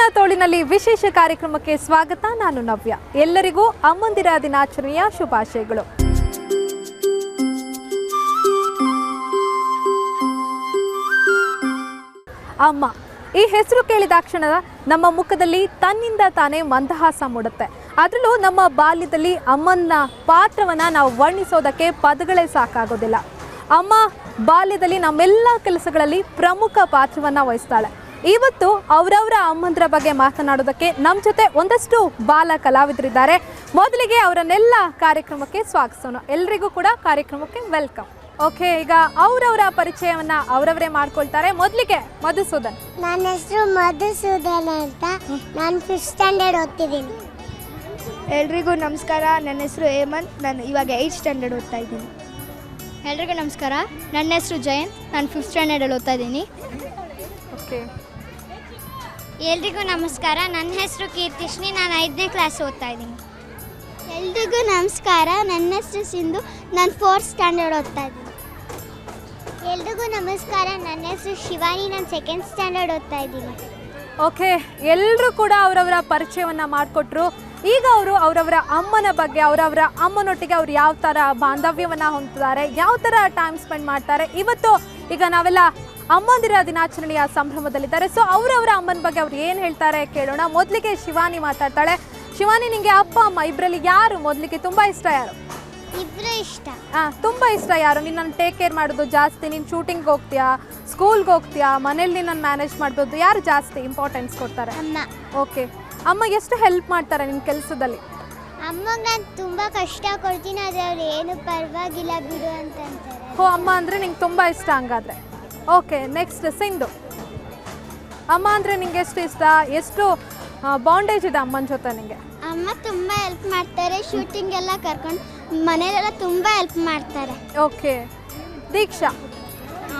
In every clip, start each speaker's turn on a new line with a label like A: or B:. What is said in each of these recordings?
A: ಅಮ್ಮನ ತೋಳಿನಲ್ಲಿ ವಿಶೇಷ ಕಾರ್ಯಕ್ರಮಕ್ಕೆ ಸ್ವಾಗತ. ನಾನು ನವ್ಯ. ಎಲ್ಲರಿಗೂ ಅಮ್ಮಂದಿರ ದಿನಾಚರಣೆಯ ಶುಭಾಶಯಗಳು. ಅಮ್ಮ, ಈ ಹೆಸರು ಕೇಳಿದಾಕ್ಷಣ ನಮ್ಮ ಮುಖದಲ್ಲಿ ತನ್ನಿಂದ ತಾನೇ ಮಂದಹಾಸ ಮೂಡುತ್ತೆ. ಅದರಲ್ಲೂ ನಮ್ಮ ಬಾಲ್ಯದಲ್ಲಿ ಅಮ್ಮನ ಪಾತ್ರವನ್ನು ನಾವು ವರ್ಣಿಸೋದಕ್ಕೆ ಪದಗಳೇ ಸಾಕಾಗೋದಿಲ್ಲ. ಅಮ್ಮ ಬಾಲ್ಯದಲ್ಲಿ ನಮ್ಮೆಲ್ಲ ಕೆಲಸಗಳಲ್ಲಿ ಪ್ರಮುಖ ಪಾತ್ರವನ್ನು ವಹಿಸ್ತಾಳೆ. ಇವತ್ತು ಅವರವರ ಅಮ್ಮಂದ್ರ ಬಗ್ಗೆ ಮಾತನಾಡೋದಕ್ಕೆ ನಮ್ಮ ಜೊತೆ ಒಂದಷ್ಟು ಬಾಲ ಕಲಾವಿದರಿದ್ದಾರೆ. ಮೊದಲಿಗೆ ಅವರನ್ನೆಲ್ಲ ಕಾರ್ಯಕ್ರಮಕ್ಕೆ ಸ್ವಾಗತಿಸೋಣ. ಎಲ್ರಿಗೂ ಕೂಡ ಕಾರ್ಯಕ್ರಮಕ್ಕೆ ವೆಲ್ಕಮ್ ಓಕೆ ಈಗ ಅವರವರ ಪರಿಚಯವನ್ನ ಅವರವರೇ ಮಾಡ್ಕೊಳ್ತಾರೆ. ಮೊದಲಿಗೆ ಮಧುಸೂದನ್.
B: ನನ್ನ ಹೆಸರು ಮಧುಸೂದನ್ ಅಂತ. ನಾನು ಫಿಫ್ತ್ ಸ್ಟ್ಯಾಂಡರ್ಡ್ ಓದ್ತಿದ್ದೀನಿ.
C: ಎಲ್ರಿಗೂ ನಮಸ್ಕಾರ. ನನ್ನ ಹೆಸರು ಹೇಮಂತ್. ನಾನು ಇವಾಗ ಏಯ್ಟ್ ಸ್ಟ್ಯಾಂಡರ್ಡ್ ಓದ್ತಾ ಇದ್ದೀನಿ. ಎಲ್ರಿಗೂ ನಮಸ್ಕಾರ. ನನ್ನ ಹೆಸರು ಜಯಂತ್. ನಾನು ಫಿಫ್ತ್ ಸ್ಟ್ಯಾಂಡರ್ಡಲ್ಲಿ ಓದ್ತಾ ಇದ್ದೀನಿ.
A: ಓಕೆ
B: ಎಲ್ರಿಗೂ ನಮಸ್ಕಾರ. ನನ್ನ ಹೆಸರು ಕೀರ್ತಿಶ್ನಿ ನಾನು ಐದನೇ ಕ್ಲಾಸ್ ಓದ್ತಾ ಇದ್ದೀನಿ. ಎಲ್ರಿಗೂ ನಮಸ್ಕಾರ. ನನ್ನ ಹೆಸರು ಸಿಂಧು. ನಾನು ಫೋರ್ತ್ ಸ್ಟ್ಯಾಂಡರ್ಡ್ ಓದ್ತಾ ಇದ್ದೀನಿ. ಎಲ್ರಿಗೂ ನಮಸ್ಕಾರ. ನನ್ನ ಹೆಸರು ಶಿವಾನಿ. ನಾನು ಸೆಕೆಂಡ್ ಸ್ಟ್ಯಾಂಡರ್ಡ್ ಓದ್ತಾ ಇದ್ದೀನಿ.
A: ಓಕೆ ಎಲ್ಲರೂ ಕೂಡ ಅವರವರ ಪರಿಚಯವನ್ನು ಮಾಡಿಕೊಟ್ರು. ಈಗ ಅವರು ಅವರವರ ಅಮ್ಮನ ಬಗ್ಗೆ ಅವರವರ ಅಮ್ಮನೊಟ್ಟಿಗೆ ಅವ್ರು ಯಾವ ಥರ ಬಾಂಧವ್ಯವನ್ನು ಹೊಂದಿದ್ದಾರೆ ಯಾವ ಥರ ಟೈಮ್ ಸ್ಪೆಂಡ್ ಮಾಡ್ತಾರೆ ಇವತ್ತು ಈಗ ನಾವೆಲ್ಲ ಅಮ್ಮಂದಿರ ದಿನಾಚರಣೆಯ ಸಂಭ್ರಮದಲ್ಲಿದ್ದಾರೆ. ಸೊ ಅವರವರ ಅಮ್ಮನ ಬಗ್ಗೆ ಅವ್ರು ಏನು ಹೇಳ್ತಾರೆ ಕೇಳೋಣ. ಮೊದಲಿಗೆ ಶಿವಾನಿ ಮಾತಾಡ್ತಾಳೆ. ಶಿವಾನಿ ನಿಂಗೆ ಅಪ್ಪ ಅಮ್ಮ ಇಬ್ಬರಲ್ಲಿ ಯಾರು ಮೊದಲಿಗೆ ತುಂಬ ಇಷ್ಟ ಯಾರು?
B: ಇಬ್ಬರೇ ಇಷ್ಟ.
A: ಆ, ತುಂಬ ಇಷ್ಟ ಯಾರು? ನಿನ್ನನ್ನು ಟೇಕ್ ಕೇರ್ ಮಾಡೋದು ಜಾಸ್ತಿ. ನೀನು ಶೂಟಿಂಗ್ ಹೋಗ್ತೀಯಾ? ಸ್ಕೂಲ್ಗೆ ಹೋಗ್ತೀಯಾ? ಮನೇಲಿ ನಿನ್ನ ಮ್ಯಾನೇಜ್ ಮಾಡ್ಬೋದು ಯಾರು ಜಾಸ್ತಿ ಇಂಪಾರ್ಟೆನ್ಸ್ ಕೊಡ್ತಾರೆ?
B: ಅಮ್ಮ.
A: ಓಕೆ ಅಮ್ಮ ಎಷ್ಟು ಹೆಲ್ಪ್ ಮಾಡ್ತಾರೆ ನಿಮ್ಮ ಕೆಲಸದಲ್ಲಿ?
B: ಅಮ್ಮ ನಾನು ತುಂಬ ಕಷ್ಟ ಕೊಡ್ತೀನಿ ಆದರೆ ಅವ್ರು ಏನು ಪರವಾಗಿಲ್ಲ ಬಿಡು ಅಂತ ಅಂತಾರೆ
A: ಹೋ ಅಮ್ಮ ಅಂದರೆ ನಿಂಗೆ ತುಂಬ ಇಷ್ಟ ಹಂಗಾದ್ರೆ. Okay next Sindhu. ಅಮ್ಮ ಅಂದರೆ ನಿಂಗೆ ಎಷ್ಟು ಇಷ್ಟ? ಎಷ್ಟು ಬಾಂಡೇಜ್ ಇದೆ ಅಮ್ಮನ ಜೊತೆ ನಿಂಗೆ?
B: ಅಮ್ಮ ತುಂಬ ಹೆಲ್ಪ್ ಮಾಡ್ತಾರೆ ಶೂಟಿಂಗ್ ಎಲ್ಲ ಕರ್ಕೊಂಡು ಮನೆಯಲ್ಲೆಲ್ಲ ತುಂಬ ಹೆಲ್ಪ್ ಮಾಡ್ತಾರೆ.
A: ಓಕೆ ದೀಕ್ಷಾ.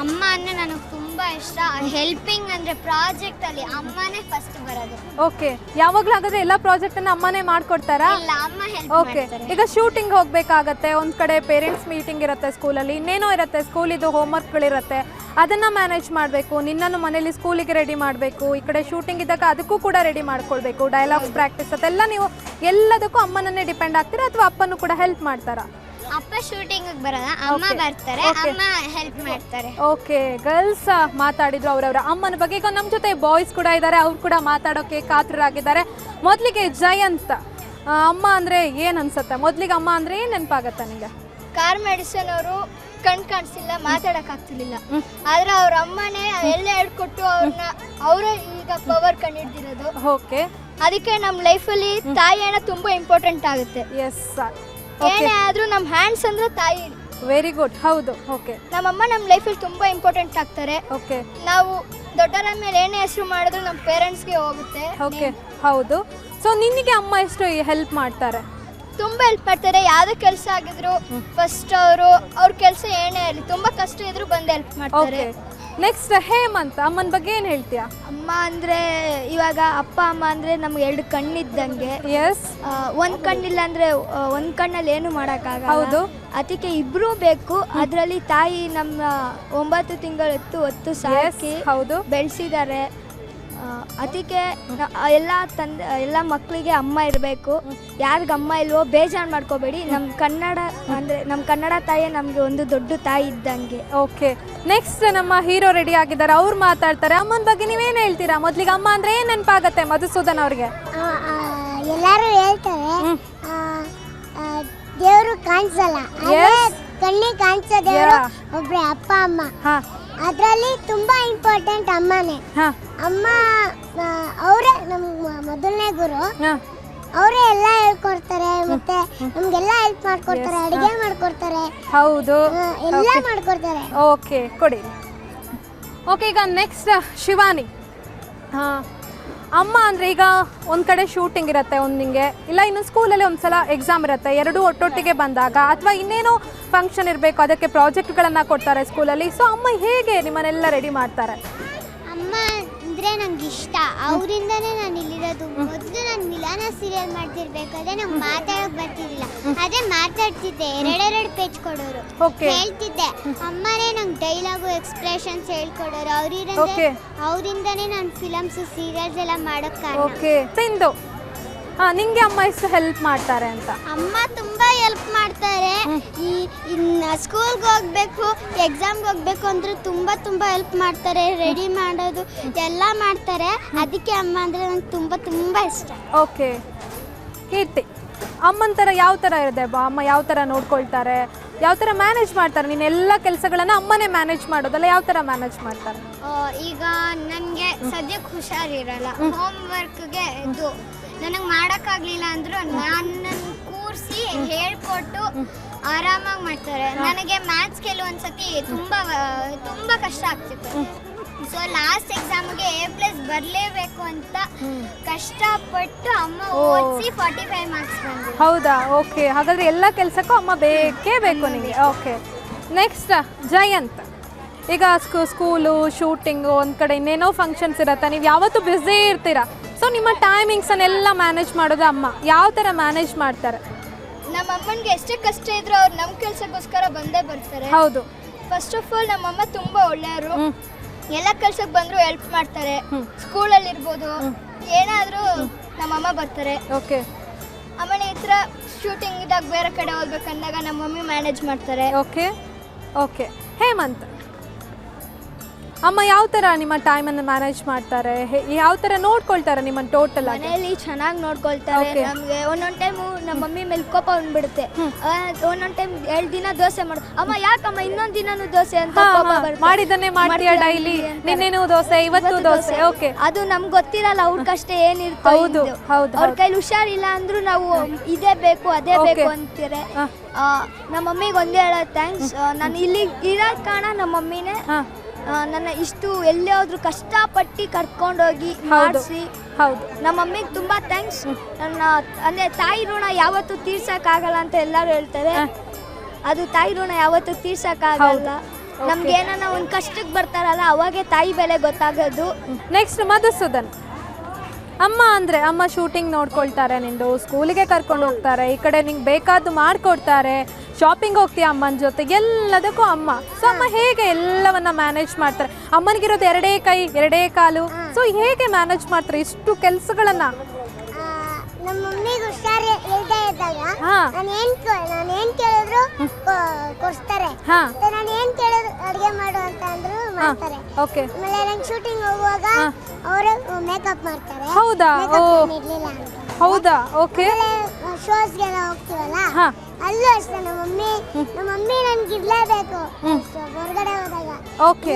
B: ಅಮ್ಮ ಅಂದರೆ ನನಗೆ ತುಂಬ ಇಷ್ಟ. ಹೆಲ್ಪಿಂಗ್ ಅಂದರೆ ಪ್ರಾಜೆಕ್ಟಲ್ಲಿ ಅಮ್ಮನೇ ಫಸ್ಟ್ ಬರೋದು.
A: ಓಕೆ ಯಾವಾಗಲೂ ಹಾಗಾದ್ರೆ ಎಲ್ಲ ಪ್ರಾಜೆಕ್ಟನ್ನು ಅಮ್ಮನೇ ಮಾಡ್ಕೊಡ್ತಾರಾ?
B: ಇಲ್ಲ ಅಮ್ಮ ಹೆಲ್ಪ್
A: ಓಕೆ ಈಗ ಶೂಟಿಂಗ್ ಹೋಗ್ಬೇಕಾಗತ್ತೆ ಒಂದ್ ಕಡೆ ಪೇರೆಂಟ್ಸ್ ಮೀಟಿಂಗ್ ಇರುತ್ತೆ ಸ್ಕೂಲಲ್ಲಿ ಇನ್ನೇನೋ ಇರುತ್ತೆ ಸ್ಕೂಲಿದು ಹೋಮ್ವರ್ಕ್ಗಳಿರುತ್ತೆ ಅದನ್ನ ಮ್ಯಾನೇಜ್ ಮಾಡಬೇಕು ನಿನ್ನನ್ನು ಮನೇಲಿ ಸ್ಕೂಲಿಗೆ ರೆಡಿ ಮಾಡಬೇಕು ಈ ಕಡೆ ಶೂಟಿಂಗ್ ಇದ್ದಾಗ ಅದಕ್ಕೂ ಕೂಡ ರೆಡಿ ಮಾಡ್ಕೊಳ್ಬೇಕು ಡೈಲಾಗ್ಸ್ ಪ್ರಾಕ್ಟೀಸ್ ಅದೆಲ್ಲ ನೀವು ಎಲ್ಲದಕ್ಕೂ ಅಮ್ಮನನ್ನೇ ಡಿಪೆಂಡ್ ಆಗ್ತೀರಾ ಅಥವಾ ಅಪ್ಪನೂ ಕೂಡ ಹೆಲ್ಪ್ ಮಾಡ್ತಾರಾ?
B: ಅಪ್ಪ ಶೂಟಿಂಗ್ ಬರಲ್ಲ ಅಮ್ಮ. ಬರ್ತಾರೆ ಅಮ್ಮ ಹೆಲ್ಪ್ ಮಾಡ್ತಾರೆ.
A: ಓಕೆ ಗರ್ಲ್ಸ್ ಮಾತಾಡಿದ್ರು ಅವರವರ ಅಮ್ಮನ ಬಗ್ಗೆ. ಈಗ ನಮ್ಮ ಜೊತೆ ಬಾಯ್ಸ್ ಕೂಡ ಇದ್ದಾರೆ ಅವ್ರು ಕೂಡ ಮಾತಾಡೋಕೆ ಕಾತ್ರರಾಗಿದ್ದಾರೆ ಮೊದಲಿಗೆ ಜಯಂತ್ ಅಮ್ಮ ಅಂದರೆ ಏನು ಅನ್ಸುತ್ತೆ? ಮೊದಲಿಗೆ ಅಮ್ಮ ಅಂದರೆ ಏನು ನೆನಪಾಗತ್ತೆ ನಿಮಗೆ
C: ಕಾರ್ ಮೆಡಿಸನ್ ಅವರು ಕಣ್ ಕಾಣಿಸಿಲ್ಲ ಮಾತಾಡಕ್
A: ಆಗ್ತಿರ್ಲಿಲ್ಲ.
C: ಆದ್ರೆ ಅವ್ರ ಅಮ್ಮನೇ ಎಲ್ಲ ಹೇಳ್ಕೊಟ್ಟು ಅವ್ರನ್ನ ಅವರೇ ಈಗ ಪವರ್ ಕಂಡಿಡ್ದಿರೋದು.
A: ಓಕೆ
C: ಅದಕ್ಕೆ ನಮ್ಮ ಲೈಫಲ್ಲಿ ತಾಯಿ ತಾಯಿಯನ್ನ ತುಂಬ ಇಂಪಾರ್ಟೆಂಟ್ ಆಗುತ್ತೆ.
A: ಎಸ್ ಓಕೆ
C: ಏನೇ ಆದ್ರೂ ನಮ್ಮ ಹ್ಯಾಂಡ್ಸ್ ಅಂದ್ರೆ ತಾಯಿ.
A: ವೆರಿ ಗುಡ್ ಹೌದು. ಓಕೆ
C: ನಮ್ಮಮ್ಮ ನಮ್ಮ ಲೈಫಲ್ಲಿ ತುಂಬ ಇಂಪಾರ್ಟೆಂಟ್ ಆಗ್ತಾರೆ.
A: ಓಕೆ
C: ನಾವು ದೊಡ್ಡರ ಮೇಲೆ ಏನೇ ಹೆಸರು ಮಾಡಿದ್ರು ನಮ್ಮ ಪೇರೆಂಟ್ಸ್ಗೆ ಹೋಗುತ್ತೆ.
A: ಓಕೆ ಹೌದು. ಸೊ ನಿನಗೆ ಅಮ್ಮ ಎಷ್ಟು ಹೆಲ್ಪ್ ಮಾಡ್ತಾರೆ?
C: ತುಂಬ ಹೆಲ್ಪ್ ಮಾಡ್ತಾರೆ. ಯಾವುದೇ ಕೆಲಸ ಆಗಿದ್ರು ಫಸ್ಟ್ ಅವರು ಅವ್ರ ಕೆಲಸ ಏನೇ ಇರಲಿ ತುಂಬ ಕಷ್ಟ ಇದ್ರು ಬಂದು ಹೆಲ್ಪ್ ಮಾಡ್ತಾರೆ.
A: ನೆಕ್ಸ್ಟ್ ಹೇಮಂತ್ ಅಮ್ಮನ ಬಗ್ಗೆ ಏನು ಹೇಳ್ತೀಯಾ?
C: ಅಮ್ಮ ಅಂದರೆ ಇವಾಗ ಅಪ್ಪ ಅಮ್ಮ ಅಂದರೆ ನಮ್ಗೆ ಎರಡು ಕಣ್ಣಿದ್ದಂಗೆ.
A: ಎಸ್
C: ಒಂದು ಕಣ್ಣಿಲ್ಲ ಅಂದ್ರೆ ಒಂದು ಕಣ್ಣಲ್ಲಿ ಏನು ಮಾಡೋಕ್ಕಾಗಲ್ಲ.
A: ಹೌದು.
C: ಅದಕ್ಕೆ ಇಬ್ಬರೂ ಬೇಕು. ಅದರಲ್ಲಿ ತಾಯಿ ನಮ್ಮ ಒಂಬತ್ತು ತಿಂಗಳು ಹೊತ್ತು ಸಾಕಿ
A: ಹೌದು.
C: ಬೆಳೆಸಿದ್ದಾರೆ. ಅದಕ್ಕೆ ಎಲ್ಲ ತಂದೆ ಎಲ್ಲ ಮಕ್ಕಳಿಗೆ ಅಮ್ಮ ಇರಬೇಕು. ಯಾರಿಗೆ ಅಮ್ಮ ಇಲ್ವೋ ಬೇಜಾರು ಮಾಡ್ಕೋಬೇಡಿ. ನಮ್ಮ ಕನ್ನಡ ಅಂದರೆ ನಮ್ಮ ಕನ್ನಡ ತಾಯಿ ನಮಗೆ ಒಂದು ದೊಡ್ಡ ತಾಯಿ ಇದ್ದಂಗೆ.
A: ಓಕೆ. ನೆಕ್ಸ್ಟ್ ನಮ್ಮ ಹೀರೋ ರೆಡಿ ಆಗಿದ್ದಾರೆ. ಅವ್ರು ಮಾತಾಡ್ತಾರೆ. ಅಮ್ಮನ ಬಗ್ಗೆ ನೀವೇನು ಹೇಳ್ತೀರಾ? ಮೊದಲಿಗೆ ಅಮ್ಮ ಅಂದರೆ ಏನು ನೆನಪಾಗತ್ತೆ ಮಧುಸೂದನ್ ಅವ್ರಿಗೆ?
B: ಎಲ್ಲರೂ ಹೇಳ್ತಾರೆ. ದೇವರು ಕಾಣಿಸಲ್ಲ. ಕಣ್ಣಿಗೆ ಕಾಣಿಸೋ ದೇವರು ಒಬ್ಬರೇ ಅಪ್ಪ ಅಮ್ಮ.
A: ಹಾಂ.
B: ಅದರಲ್ಲಿ ತುಂಬಾ ಇಂಪಾರ್ಟೆಂಟ್ ಅಮ್ಮನೇ.
A: ಹಾಂ.
B: ಅಮ್ಮ ಅವರೇ ನಮ್ಮ ಮೊದಲನೇ ಗುರು.
A: ಹಾಂ.
B: ಅವರೇ ಎಲ್ಲ ಹೇಳ್ಕೊಡ್ತಾರೆ ಮತ್ತೆ ನಮ್ಗೆಲ್ಲ ಹೆಲ್ಪ್ ಮಾಡ್ಕೊಡ್ತಾರೆ ಅಡಿಗೆ ಮಾಡ್ಕೊಡ್ತಾರೆ.
A: ಹೌದು.
B: ಆ, ಎಲ್ಲ ಮಾಡ್ಕೊಡ್ತಾರೆ.
A: ಓಕೆ ಕೊಡಿ. ಓಕೆ ಈಗ ನೆಕ್ಸ್ಟ್ ಶಿವಾನಿ. ಹಾಂ. ಅಮ್ಮ ಅಂದರೆ ಈಗ ಒಂದು ಕಡೆ ಶೂಟಿಂಗ್ ಇರುತ್ತೆ ಒಂದು ನಿಂಗೆ, ಇಲ್ಲ ಇನ್ನು ಸ್ಕೂಲಲ್ಲಿ ಒಂದು ಸಲ ಎಕ್ಸಾಮ್ ಇರುತ್ತೆ, ಎರಡೂ ಒಟ್ಟೊಟ್ಟಿಗೆ ಬಂದಾಗ, ಅಥವಾ ಇನ್ನೇನೋ ಫಂಕ್ಷನ್ ಇರಬೇಕು, ಅದಕ್ಕೆ ಪ್ರಾಜೆಕ್ಟ್ಗಳನ್ನು ಕೊಡ್ತಾರೆ ಸ್ಕೂಲಲ್ಲಿ ಸೊ ಅಮ್ಮ ಹೇಗೆ ನಿಮ್ಮನ್ನೆಲ್ಲ ರೆಡಿ ಮಾಡ್ತಾರೆ?
B: ಅಂದ್ರೆ ನಂಗೆ ಇಷ್ಟ. ಅವರಿಂದನೇ ನಾನು ಇಲ್ಲಿರೋದು. ಮೊದಲು ನಾನು ಮಿಲಾನ ಸೀರಿಯಲ್ ಮಾಡ್ತಿರ್ಬೇಕಾದ್ರೆ ನಂಗೆ ಮಾತಾಡಕ್ ಬರ್ತಿರ್ಲಿಲ್ಲ. ಅದೇ ಮಾತಾಡ್ತಿದ್ದೆ. ಎರಡೆರಡು ಪೇಜ್ ಕೊಡೋರು. ಹೇಳ್ತಿದ್ದೆ. ಅಮ್ಮನೇ ನಂಗೆ ಡೈಲಾಗು ಎಕ್ಸ್ಪ್ರೆಷನ್ಸ್ ಹೇಳ್ಕೊಡೋರು. ಅವರಿಂದ. ಅವರಿಂದನೇ ನಾನು ಫಿಲಮ್ಸ್ ಸೀರಿಯಲ್ಸ್ ಎಲ್ಲ ಮಾಡೋಕ್ ಕಾರಣ.
A: ಓಕೆ. ಸಿಂಧು ಹಾ ನಿಂಗೆ ಅಮ್ಮ ಇಷ್ಟು ಹೆಲ್ಪ್ ಮಾಡ್ತಾರೆ ಅಂತ.
B: ಅಮ್ಮ ತುಂಬಾ ಹೆಲ್ಪ್ ಮಾಡ್ತಾರೆ. ಈ ಸ್ಕೂಲ್ಗೆ ಹೋಗ್ಬೇಕು ಎಕ್ಸಾಮ್ಗೆ ಹೋಗ್ಬೇಕು ಅಂದ್ರೆ ತುಂಬಾ ತುಂಬಾ ಹೆಲ್ಪ್ ಮಾಡ್ತಾರೆ. ರೆಡಿ ಮಾಡೋದು ಎಲ್ಲ ಮಾಡ್ತಾರೆ. ಅದಕ್ಕೆ ಅಮ್ಮ ಅಂದ್ರೆ ನಂಗೆ ತುಂಬಾ ತುಂಬಾ ಇಷ್ಟ.
A: ಓಕೆ. ಕೀರ್ತಿ ಅಮ್ಮನ ಥರ ಯಾವ ಥರ ಇರುತ್ತೆ ಬಾ? ಅಮ್ಮ ಯಾವ ಥರ ನೋಡ್ಕೊಳ್ತಾರೆ? ಯಾವ ಥರ ಮ್ಯಾನೇಜ್ ಮಾಡ್ತಾರೆ? ನೀನು ಎಲ್ಲ ಕೆಲಸಗಳನ್ನ ಅಮ್ಮನೇ ಮ್ಯಾನೇಜ್ ಮಾಡೋದಲ್ಲ ಯಾವ ಥರ ಮ್ಯಾನೇಜ್ ಮಾಡ್ತಾರೆ?
B: ಈಗ ನನಗೆ ಸದ್ಯಕ್ಕೆ ಹುಷಾರಿರಲ್ಲ. ಹೋಮ್. ವರ್ಕ್ಗೆ ಇದು. ನನಗೆ ಮಾಡೋಕ್ಕಾಗಲಿಲ್ಲ ಅಂದರು ನನ್ನನ್ನು ಕೂರಿಸಿ ಹೇಳ್ಕೊಟ್ಟು ಆರಾಮಾಗಿ ಮಾಡ್ತಾರೆ. ನನಗೆ ಮ್ಯಾಥ್ಸ್ ಕೆಲವೊಂದ್ಸತಿ ತುಂಬ ತುಂಬ ಕಷ್ಟ ಆಗ್ತಿತ್ತು. ಸೊ ಲಾಸ್ಟ್ ಎಕ್ಸಾಮ್ಗೆ ಎ ಪ್ಲಸ್ ಬರಲೇಬೇಕು ಅಂತ ಕಷ್ಟಪಟ್ಟು ಅಮ್ಮ. ಓದಿಸಿ ಫಾರ್ಟಿ ಫೈವ್ ಮಾರ್ಕ್ಸ್ ಬಂದಿದೆ.
A: ಹೌದಾ? ಓಕೆ ಹಾಗಾದರೆ ಎಲ್ಲ ಕೆಲಸಕ್ಕೂ ಅಮ್ಮ ಬೇಕೇ ಬೇಕು ನಿಮಗೆ. Okay next Jayanth. ಈಗ ಸ್ಕೂ ಸ್ಕೂಲು ಶೂಟಿಂಗು ಒಂದು ಕಡೆ ಇನ್ನೇನೋ ಫಂಕ್ಷನ್ಸ್ ಇರತ್ತೆ. ನೀವು ಯಾವತ್ತೂ ಬ್ಯುಸಿ ಇರ್ತೀರಾ. ಸೊ ನಿಮ್ಮ ಟೈಮಿಂಗ್ಸನ್ನೆಲ್ಲ ಮ್ಯಾನೇಜ್ ಮಾಡೋದು ಅಮ್ಮ. ಯಾವ ಥರ ಮ್ಯಾನೇಜ್ ಮಾಡ್ತಾರೆ?
C: ನಮ್ಮ ಅಮ್ಮನಿಗೆ ಎಷ್ಟೇ ಕಷ್ಟ ಇದ್ರೂ ಅವ್ರು ನಮ್ಮ ಕೆಲಸಕ್ಕೋಸ್ಕರ ಬಂದೇ ಬರ್ತಾರೆ.
A: ಹೌದು.
C: ಫಸ್ಟ್ ಆಫ್ ಆಲ್ ನಮ್ಮಮ್ಮ ತುಂಬ ಒಳ್ಳೆಯವರು. ಎಲ್ಲ ಕೆಲ್ಸಕ್ಕೆ ಬಂದರೂ ಹೆಲ್ಪ್ ಮಾಡ್ತಾರೆ.
A: ಸ್ಕೂಲ್
C: ಸ್ಕೂಲಲ್ಲಿ ಇರ್ಬೋದು ಏನಾದರೂ ನಮ್ಮಮ್ಮ ಬರ್ತಾರೆ.
A: ಓಕೆ
C: ಅಮ್ಮನ ಈ ಥರ ಶೂಟಿಂಗ್ ಇದ್ದಾಗ ಬೇರೆ ಕಡೆ ಹೋಗ್ಬೇಕಂದಾಗ ನಮ್ಮ ಮಮ್ಮಿ ಮ್ಯಾನೇಜ್ ಮಾಡ್ತಾರೆ.
A: ಓಕೆ ಓಕೆ ಹೇಮಂತ್ ಅಮ್ಮ ಯಾವ ತರ ನಿಮ್ಮ ಟೈಮನ್ನು ಮ್ಯಾನೇಜ್ ಮಾಡ್ತಾರೆ? ಯಾವ ತರ ನೋಡ್ಕೊಳ್ತಾರೆ ನಿಮ್ಮ ಟೋಟಲ್ ಆಗಿ?
C: ಮನೆಯಲ್ಲಿ ಚೆನ್ನಾಗಿ ನೋಡ್ಕೊಳ್ತಾರೆ.
A: Okay.
C: ನಮಗೆ ಒಂದೊಂದು ಟೈಮು ನಮ್ಮ ಮಮ್ಮಿ ಮೇಲೆ ಕೋಪ ಬಂದ್ಬಿಡುತ್ತೆ. ಒಂದೊಂದು ಟೈಮ್ ಎರಡು ದಿನ ದೋಸೆ ಮಾಡು. ಅಮ್ಮ ಯಾಕಮ್ಮ ಇನ್ನೊಂದು ದಿನಾನು ದೋಸೆ ಅಂತ
A: ಹಾ,
C: ಮಾಡ್ತೀಯ
A: ಹಾ.
C: ಬರುತ್ತೆ.
A: ಮಾಡಿದ್ದನ್ನೇ ಮಾಡ್ತೀಯಾ
C: ಮಾಡ್ತೀಯಾ
A: ಡೈಲಿ
C: ಅಂತಾರೆ.
A: ನಿನ್ನೇನು ದೋಸೆ ಇವತ್ತು ದೋಸೆ. ಓಕೆ
C: ಅದು ನಮ್ಗೆ ಗೊತ್ತಿರಲ್ಲ ಅವ್ರ ಕಷ್ಟ ಏನಿರುತ್ತೆ
A: ಹೌದು, ಹೌದು,
C: ಅವ್ರ
A: ಹೌದು.
C: ಕೈಲಿ ಹುಷಾರಿಲ್ಲ ಅಂದ್ರೂ ನಾವು ಇದೇ ಬೇಕು ಅದೇ
A: Okay.
C: ಬೇಕು ಅಂತೀರೆ.
A: ಹಾ.
C: ಆ, ನಮ್ಮ ಮಮ್ಮಿಗೆ ಒಂದೇ ಹೇಳೋ ಥ್ಯಾಂಕ್ಸ್ ನಾನು ಇಲ್ಲಿ ಇರೋ ಕಾರಣ ನಮ್ಮ ಮಮ್ಮಿನೇ
A: ಹಾಂ.
C: ನನ್ನ ಇಷ್ಟು ಎಲ್ಲಿಯಾದ್ರೂ ಕಷ್ಟಪಟ್ಟು ಕರ್ಕೊಂಡೋಗಿ ಮಾಡಿಸಿ.
A: ಹೌದು.
C: ನಮ್ಮ ಮಮ್ಮಿಗೆ ತುಂಬ ಥ್ಯಾಂಕ್ಸ್ ನನ್ನ ಅಂದರೆ ತಾಯಿ ಋಣ ಯಾವತ್ತೂ ತೀರ್ಸಕ್ಕಾಗಲ್ಲ ಅಂತ ಎಲ್ಲರೂ ಹೇಳ್ತಾರೆ. ಅದು ತಾಯಿ ಋಣ ಯಾವತ್ತೂ ತೀರ್ಸಕ್ಕಾಗಲ್ಲ. ನಮ್ಗೆ ಏನಾನ ಒಂದು ಕಷ್ಟಕ್ಕೆ ಬರ್ತಾರಲ್ಲ ಅವಾಗೆ ತಾಯಿ ಬೆಲೆ ಗೊತ್ತಾಗೋದು.
A: ನೆಕ್ಸ್ಟ್ ಮಧುಸೂದನ್. ಅಮ್ಮ ಅಂದರೆ ಅಮ್ಮ ಶೂಟಿಂಗ್ ನೋಡ್ಕೊಳ್ತಾರೆ ನಿಂದು ಸ್ಕೂಲಿಗೆ ಕರ್ಕೊಂಡು ಹೋಗ್ತಾರೆ ಈ ಕಡೆ ನಿಂಗೆ ಬೇಕಾದ್ದು ಮಾಡಿಕೊಡ್ತಾರೆ. ಶಾಪಿಂಗ್ ಹೋಗ್ತೀಯ ಅಮ್ಮನ ಜೊತೆ? ಎಲ್ಲದಕ್ಕೂ ಅಮ್ಮ. ಸೊ ಅಮ್ಮ ಹೇಗೆ ಎಲ್ಲವನ್ನ ಮ್ಯಾನೇಜ್ ಮಾಡ್ತಾರೆ? ಅಮ್ಮನಿಗಿರೋದು ಎರಡೇ ಕೈ ಎರಡೇ ಕಾಲು. ಸೊ ಹೇಗೆ ಮ್ಯಾನೇಜ್ ಮಾಡ್ತಾರೆ? ಇಷ್ಟು ಕೆಲಸಗಳನ್ನ?
B: ನಮ್ಮ ಮಮ್ಮಿಗೆ ಹುಷಾರಿ ಇಲ್ದೇ ಇದ್ದಾಗ. ನಾನು ಏನ್ ನಾನು ಏನ್ ಕೇಳಿದ್ರು ಕೊಡಿಸ್ತಾರೆ. ಅಡುಗೆ ಮಾಡು ಅಂತ ಅಂದ್ರು ಮಾಡ್ತಾರೆ.
A: ಓಕೆ
B: ಆಮೇಲೆ ನಂಗೆ ಶೂಟಿಂಗ್ ಹೋಗುವಾಗ ಅವರು ಮೇಕಪ್ ಮಾಡ್ತಾರೆ.
A: ಹೌದಾ? ಓ. ಹೌದಾ? ಓಕೆ
B: ಶೋಸ್ಗೆಲ್ಲ ಹೋಗ್ತೀವಲ್ಲ?
A: ಹಾ.
B: ಅಲ್ಲೂ ಅಷ್ಟೇ ನಮ್ಮ ಮಮ್ಮಿ ನಮ್ಮ ಮಮ್ಮಿ ನನ್ಗೆ ಇರ್ಲೇಬೇಕು. ಹೊರಗಡೆ ಹೋದಾಗ.
A: ಓಕೆ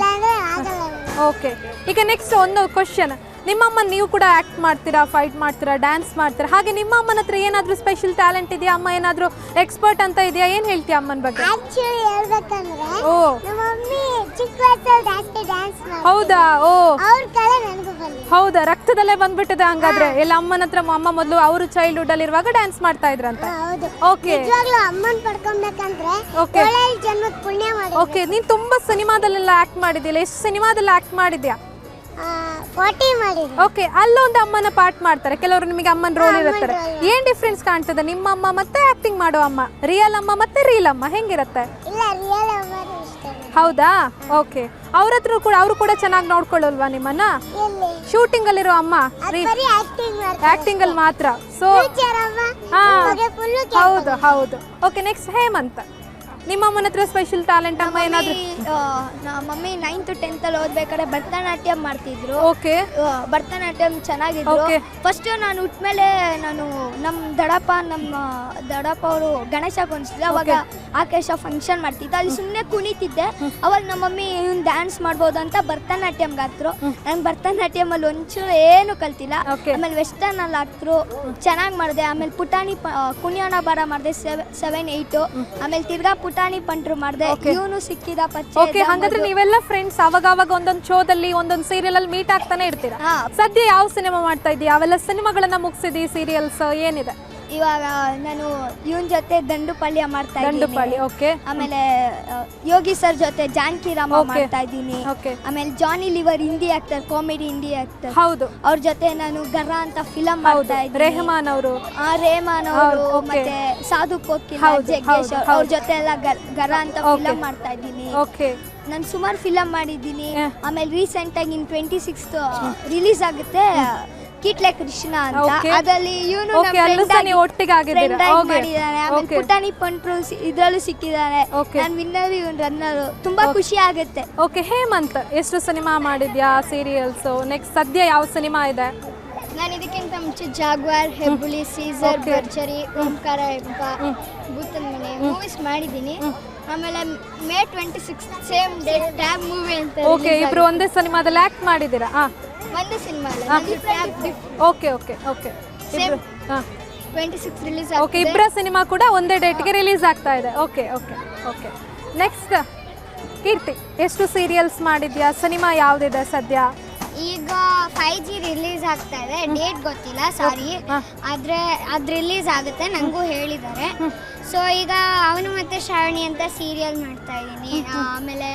A: ಓಕೆ ಈಗ ನೆಕ್ಸ್ಟ್ ಒಂದು ಕ್ವಶನ್ ನಿಮ್ಮಮ್ಮ ನೀವು ಕೂಡ ಆ್ಯಕ್ಟ್ ಮಾಡ್ತೀರಾ ಫೈಟ್ ಮಾಡ್ತೀರಾ ಡ್ಯಾನ್ಸ್ ಮಾಡ್ತೀರಾ? ಹಾಗೆ ನಿಮ್ಮ ಅಮ್ಮನ ಹತ್ರ ಏನಾದರೂ ಸ್ಪೆಷಲ್ ಟ್ಯಾಲೆಂಟ್ ಇದೆಯಾ? ಅಮ್ಮ ಏನಾದರೂ ಎಕ್ಸ್ಪರ್ಟ್ ಅಂತ ಇದೆಯಾ? ಏನು ಹೇಳ್ತೀಯ ಅಮ್ಮನ ಬಗ್ಗೆ?
B: ಆಕ್ಚುಲಿ ಹೇಳ್ಬೇಕಂದ್ರೆ
A: ಓ.
B: ನಮ್ಮ ಮಮ್ಮಿ ಚಿಕ್ಕ ವಯಸ್ಸಲ್ಲಿ ಜಾಸ್ತಿ ಡ್ಯಾನ್ಸ್ ಮಾಡಿ
A: ಹೌದಾ? ಓ.
B: ಅವ್ರ ಕಲೆ ನನಗೂ ಬಂದಿದೆ.
A: ಹೌದಾ? ರಕ್ತದಲ್ಲೇ ಬಂದ್ಬಿಟ್ಟಿದೆ ಹಂಗಾದ್ರೆ. ಎಲ್ಲ ಅಮ್ಮನ ಹತ್ರ ಅಮ್ಮ ಮೊದಲು ಅವರು ಚೈಲ್ಡ್ಹುಡ್ ಅಲ್ಲಿ ಇರುವಾಗ ಡ್ಯಾನ್ಸ್ ಮಾಡ್ತಾ ಇದ್ರಂತ.
B: ಹೌದು.
A: ಓಕೆ
B: ನಿಜವಾಗ್ಲೂ ಅಮ್ಮನ್ ಪಡ್ಕೊಬೇಕಂದ್ರೆ
A: Okay.
B: ಒಳ್ಳೆ ಜನ್ಮದ ಪುಣ್ಯ ಮಾಡಿ
A: ಓಕೆ ನೀನು ತುಂಬಾ ಸಿನಿಮಾದಲ್ಲೆಲ್ಲ ಆಕ್ಟ್ ಮಾಡಿದ್ಯಲ್ಲ ಎಷ್ಟು ಸಿನಿಮಾದಲ್ಲಿ ಆಕ್ಟ್ ಮಾಡಿದ್ಯಾ
B: ಮಾಡಿದ್ರು.
A: ಓಕೆ ಅಲ್ಲೊಂದು ಅಮ್ಮನ ಪಾರ್ಟ್ ಮಾಡ್ತಾರೆ. ಕೆಲವರು ನಿಮಗೆ ಅಮ್ಮನ ರೋಲ್ ಇರುತ್ತಾರೆ. ಏನ್ ಡಿಫ್ರೆನ್ಸ್ ಕಾಣ್ತದೆ? ನಿಮ್ಮ ಅಮ್ಮ ಮತ್ತೆ ಆಕ್ಟಿಂಗ್ ಮಾಡೋ ಅಮ್ಮ. ರಿಯಲ್ ಅಮ್ಮ ಮತ್ತೆ ರೀಲ್ ಅಮ್ಮ. ಹೆಂಗಿರುತ್ತೆ?
B: ಇಲ್ಲ ರಿಯಲ್
A: ಹೌದಾ? ಓಕೆ. ಅವ್ರ ಹತ್ರ ಕೂಡ ಅವರು ಕೂಡ ಚೆನ್ನಾಗಿ ನೋಡ್ಕೊಳ್ಳಲ್ವಾ ನಿಮ್ಮನ್ನ? ಶೂಟಿಂಗ್ ಅಲ್ಲಿರೋ ಅಮ್ಮ.
B: ಆಕ್ಟಿಂಗ್
A: ಅಲ್ಲಿ ಮಾತ್ರ. ಸೊ ಹೌದು ಹೌದು. Okay next Hemant. ನಿಮ್ಮ ಅಮ್ಮನ ಹತ್ರ ಸ್ಪೆಷಲ್ ಟ್ಯಾಲೆಂಟ್ ಅಮ್ಮ ಏನಾದ್ರು?
C: ಮಮ್ಮಿ ನೈನ್ತ್ ಟೆಂತಲ್ಲಿ ಓದ್ಬೇಕಾದ್ರೆ ಭರತನಾಟ್ಯಂ ಮಾಡ್ತಿದ್ರು.
A: ಓಕೆ.
C: ಭರತನಾಟ್ಯಂ ಚೆನ್ನಾಗಿದ್ರು. ಫಸ್ಟ್ ನಾನು ಉಟ್ಮೇಲೆ ನಾನು ನಮ್ಮ ದಡಪ್ಪ ನಮ್ಮ ದಡಪ್ಪ ಅವರು ಗಣೇಶ ಕುಣಿಸಿದ್ರು ಅವಾಗ ಆಕಾಶ ಫಂಕ್ಷನ್ ಮಾಡ್ತಿದ್ದೆ ಅಲ್ಲಿ ಸುಮ್ಮನೆ ಕುಣಿತಿದ್ದೆ. ಅವಾಗ ನಮ್ಮ ಮಮ್ಮಿ ಇವ್ನು ಡ್ಯಾನ್ಸ್ ಮಾಡ್ಬೋದು ಅಂತ ಭರತನಾಟ್ಯಂಗೆ ಹಾಕ್ರು ನಂಗೆ ಭರತನಾಟ್ಯಮಲ್ಲಿ ಒಂಚೂರು ಏನು ಕಲ್ತಿಲ್ಲ. ಆಮೇಲೆ ವೆಸ್ಟರ್ನ್ ಅಲ್ಲಿ ಹಾಕ್ತರು ಚೆನ್ನಾಗಿ ಮಾಡಿದೆ. ಆಮೇಲೆ ಪುಟಾಣಿ ಕುಣಿಯೋಣ ಬಾರ ಮಾಡಿದೆ ಸೆವೆನ್ ಏಯ್ಟು ಆಮೇಲೆ ತಿರ್ಗಾ ಪುಟಾಣಿ ಪಂಟ್ರು ಮಾಡಿದೆ. ಇವನು ಸಿಕ್ಕಿದ
A: ಓಕೆ
C: ಪರಿಚಯ
A: ಹಾಗಾದ್ರೆ ನೀವೆಲ್ಲ ಫ್ರೆಂಡ್ಸ್ ಅವಾಗ ಅವಾಗ ಒಂದೊಂದು ಶೋದಲ್ಲಿ ಒಂದೊಂದು ಸೀರಿಯಲ್ ಅಲ್ಲಿ ಮೀಟ್ ಆಗ್ತಾನೆ ಇರ್ತೀರಾ? ಸದ್ಯ ಯಾವ ಸಿನಿಮಾ ಮಾಡ್ತಾ ಇದೀಯ? ಅವೆಲ್ಲ ಸಿನಿಮಾಗಳನ್ನ ಮುಗಿಸಿದಿ ಸೀರಿಯಲ್ಸ್ ಏನಿದೆ?
C: ಇವಾಗ ನಾನು ಇವನ್ ಜೊತೆ ದಂಡು ಪಲ್ಯ ಮಾಡ್ತಾ
A: ದಂಡುಪಾಳಿ
C: ಇದ್ದೀನಿ.
A: ಓಕೆ
C: ಆಮೇಲೆ ಆ, ಯೋಗಿ ಸರ್ ಜೊತೆ ಜಾನಕಿ ರಾಮ
A: Okay.
C: ಮಾಡ್ತಾ ಇದ್ದೀನಿ.
A: ಓಕೆ
C: ಆಮೇಲೆ Johnny Lever Hindi actor comedy Hindi actor
A: ಹೌದು.
C: ಅವ್ರ ಜೊತೆ ನಾನು ಗರ ಅಂತ ಫಿಲಂ
A: ಹೌದು.
C: ಮಾಡ್ತಾ ಇದ್ದೀನಿ.
A: ರೆಹಮಾನ್ ಅವರು.
C: ಆ, ರೇಮಾನ್ ಅವರು
A: ಹೌದು, okay.
C: ಮತ್ತೆ ಸಾಧು ಕೋಕಿ
A: ಹೌದು,
C: ಜಗ್ಗೇಶ್
A: ಹೌದು,
C: ಅವ್ರ
A: ಹೌದು.
C: ಜೊತೆ ಎಲ್ಲ ಗರ್- ಗರ ಅಂತ
A: Okay.
C: ಫಿಲಂ ಮಾಡ್ತಾ ಇದ್ದೀನಿ.
A: ಓಕೆ
C: ನಾನು ಸುಮಾರು ಫಿಲಂ ಮಾಡಿದ್ದೀನಿ. ಆಮೇಲೆ ರೀಸೆಂಟ್ ಆಗಿ ಇನ್ ಟ್ವೆಂಟಿ ಸಿಕ್ಸ್ ರಿಲೀಸ್ ಆಗುತ್ತೆ. ಕಿಟ್ಲೆ ಕೃಷ್ಣ ಅಂತ.
A: Okay.
C: ಅದರಲ್ಲಿ ಇವನು
A: Okay, ಅಲ್ಲೂ ಸಹ ನೀವು ಒಟ್ಟಿಗೆ ಆಗಿದ್ದೀರಾ. Okay. Okay.
C: ಪುಟಾಣಿ ಪಂಟ್ರು ಇದ್ರಲ್ಲೂ ಸಿಕ್ಕಿದ್ದಾನೆ.
A: Okay.
C: ನಾನು ವಿನ್ನರ್ ಇವನ್ ರನ್ನರ್ ತುಂಬಾ ಖುಷಿ ಆಗುತ್ತೆ.
A: ಓಕೆ ಹೇಮಂತ್ ಎಷ್ಟು ಸಿನಿಮಾ ಮಾಡಿದ್ಯಾ ಸೀರಿಯಲ್ಸ್ ನೆಕ್ಸ್ಟ್ ಸದ್ಯ ಯಾವ ಸಿನಿಮಾ ಇದೆ?
B: ನಾನು ಇದಕ್ಕಿಂತ ಮುಂಚೆ ಜಾಗ್ವಾರ್ ಹೆಬ್ಬುಳಿ ಸೀಸರ್
A: Okay.
B: ಭರ್ಜರಿ ಓಂಕಾರ ಹೆಬ್ಬ ಭೂತನ ಮನೆ ಮೂವೀಸ್ ಮಾಡಿದ್ದೀನಿ. ಆಮೇಲೆ May twenty six same day tab movie ಅಂತ
A: ಓಕೆ
B: release
A: ಇಬ್ರು ಒಂದೇ ಸಿನಿಮಾದಲ್ಲಿ ಆಕ್ಟ್ ಮಾಡಿದ್ದೀರಾ? ಹಾಂ.
B: ಆಗಿದೆ. ಒಂದೇ ಸಿನಿಮಾ.
A: ಓಕೆ ಓಕೆ ಓಕೆ ಇಬ್ರು ಹಾಂ.
B: ಟ್ವೆಂಟಿ ಸಿಕ್ಸ್ ರಿಲೀಸ್
A: ಓಕೆ ಇಬ್ಬರ ಸಿನಿಮಾ ಕೂಡ ಒಂದೇ ಡೇಟ್ಗೆ ರಿಲೀಸ್ ಆಗ್ತಾ ಇದೆ. Okay okay okay next Keerthi ಎಷ್ಟು ಸೀರಿಯಲ್ಸ್ ಮಾಡಿದ್ಯಾ? ಸಿನಿಮಾ ಯಾವುದಿದೆ ಸದ್ಯ?
B: ಈಗ ಫೈವ್ ಜಿ ರಿಲೀಸ್ ಆಗ್ತಾ ಇದೆ. ಡೇಟ್ ಗೊತ್ತಿಲ್ಲ ಸಾರಿ. ಆದ್ರೆ ಅದು ರಿಲೀಸ್ ಆಗುತ್ತೆ ನನಗೂ ಹೇಳಿದ್ದಾರೆ. ಸೊ ಈಗ ಅವನು ಮತ್ತೆ ಶ್ರಾವಣಿ ಅಂತ ಸೀರಿಯಲ್ ಮಾಡ್ತಾ ಇದ್ದೀನಿ. ಆಮೇಲೆ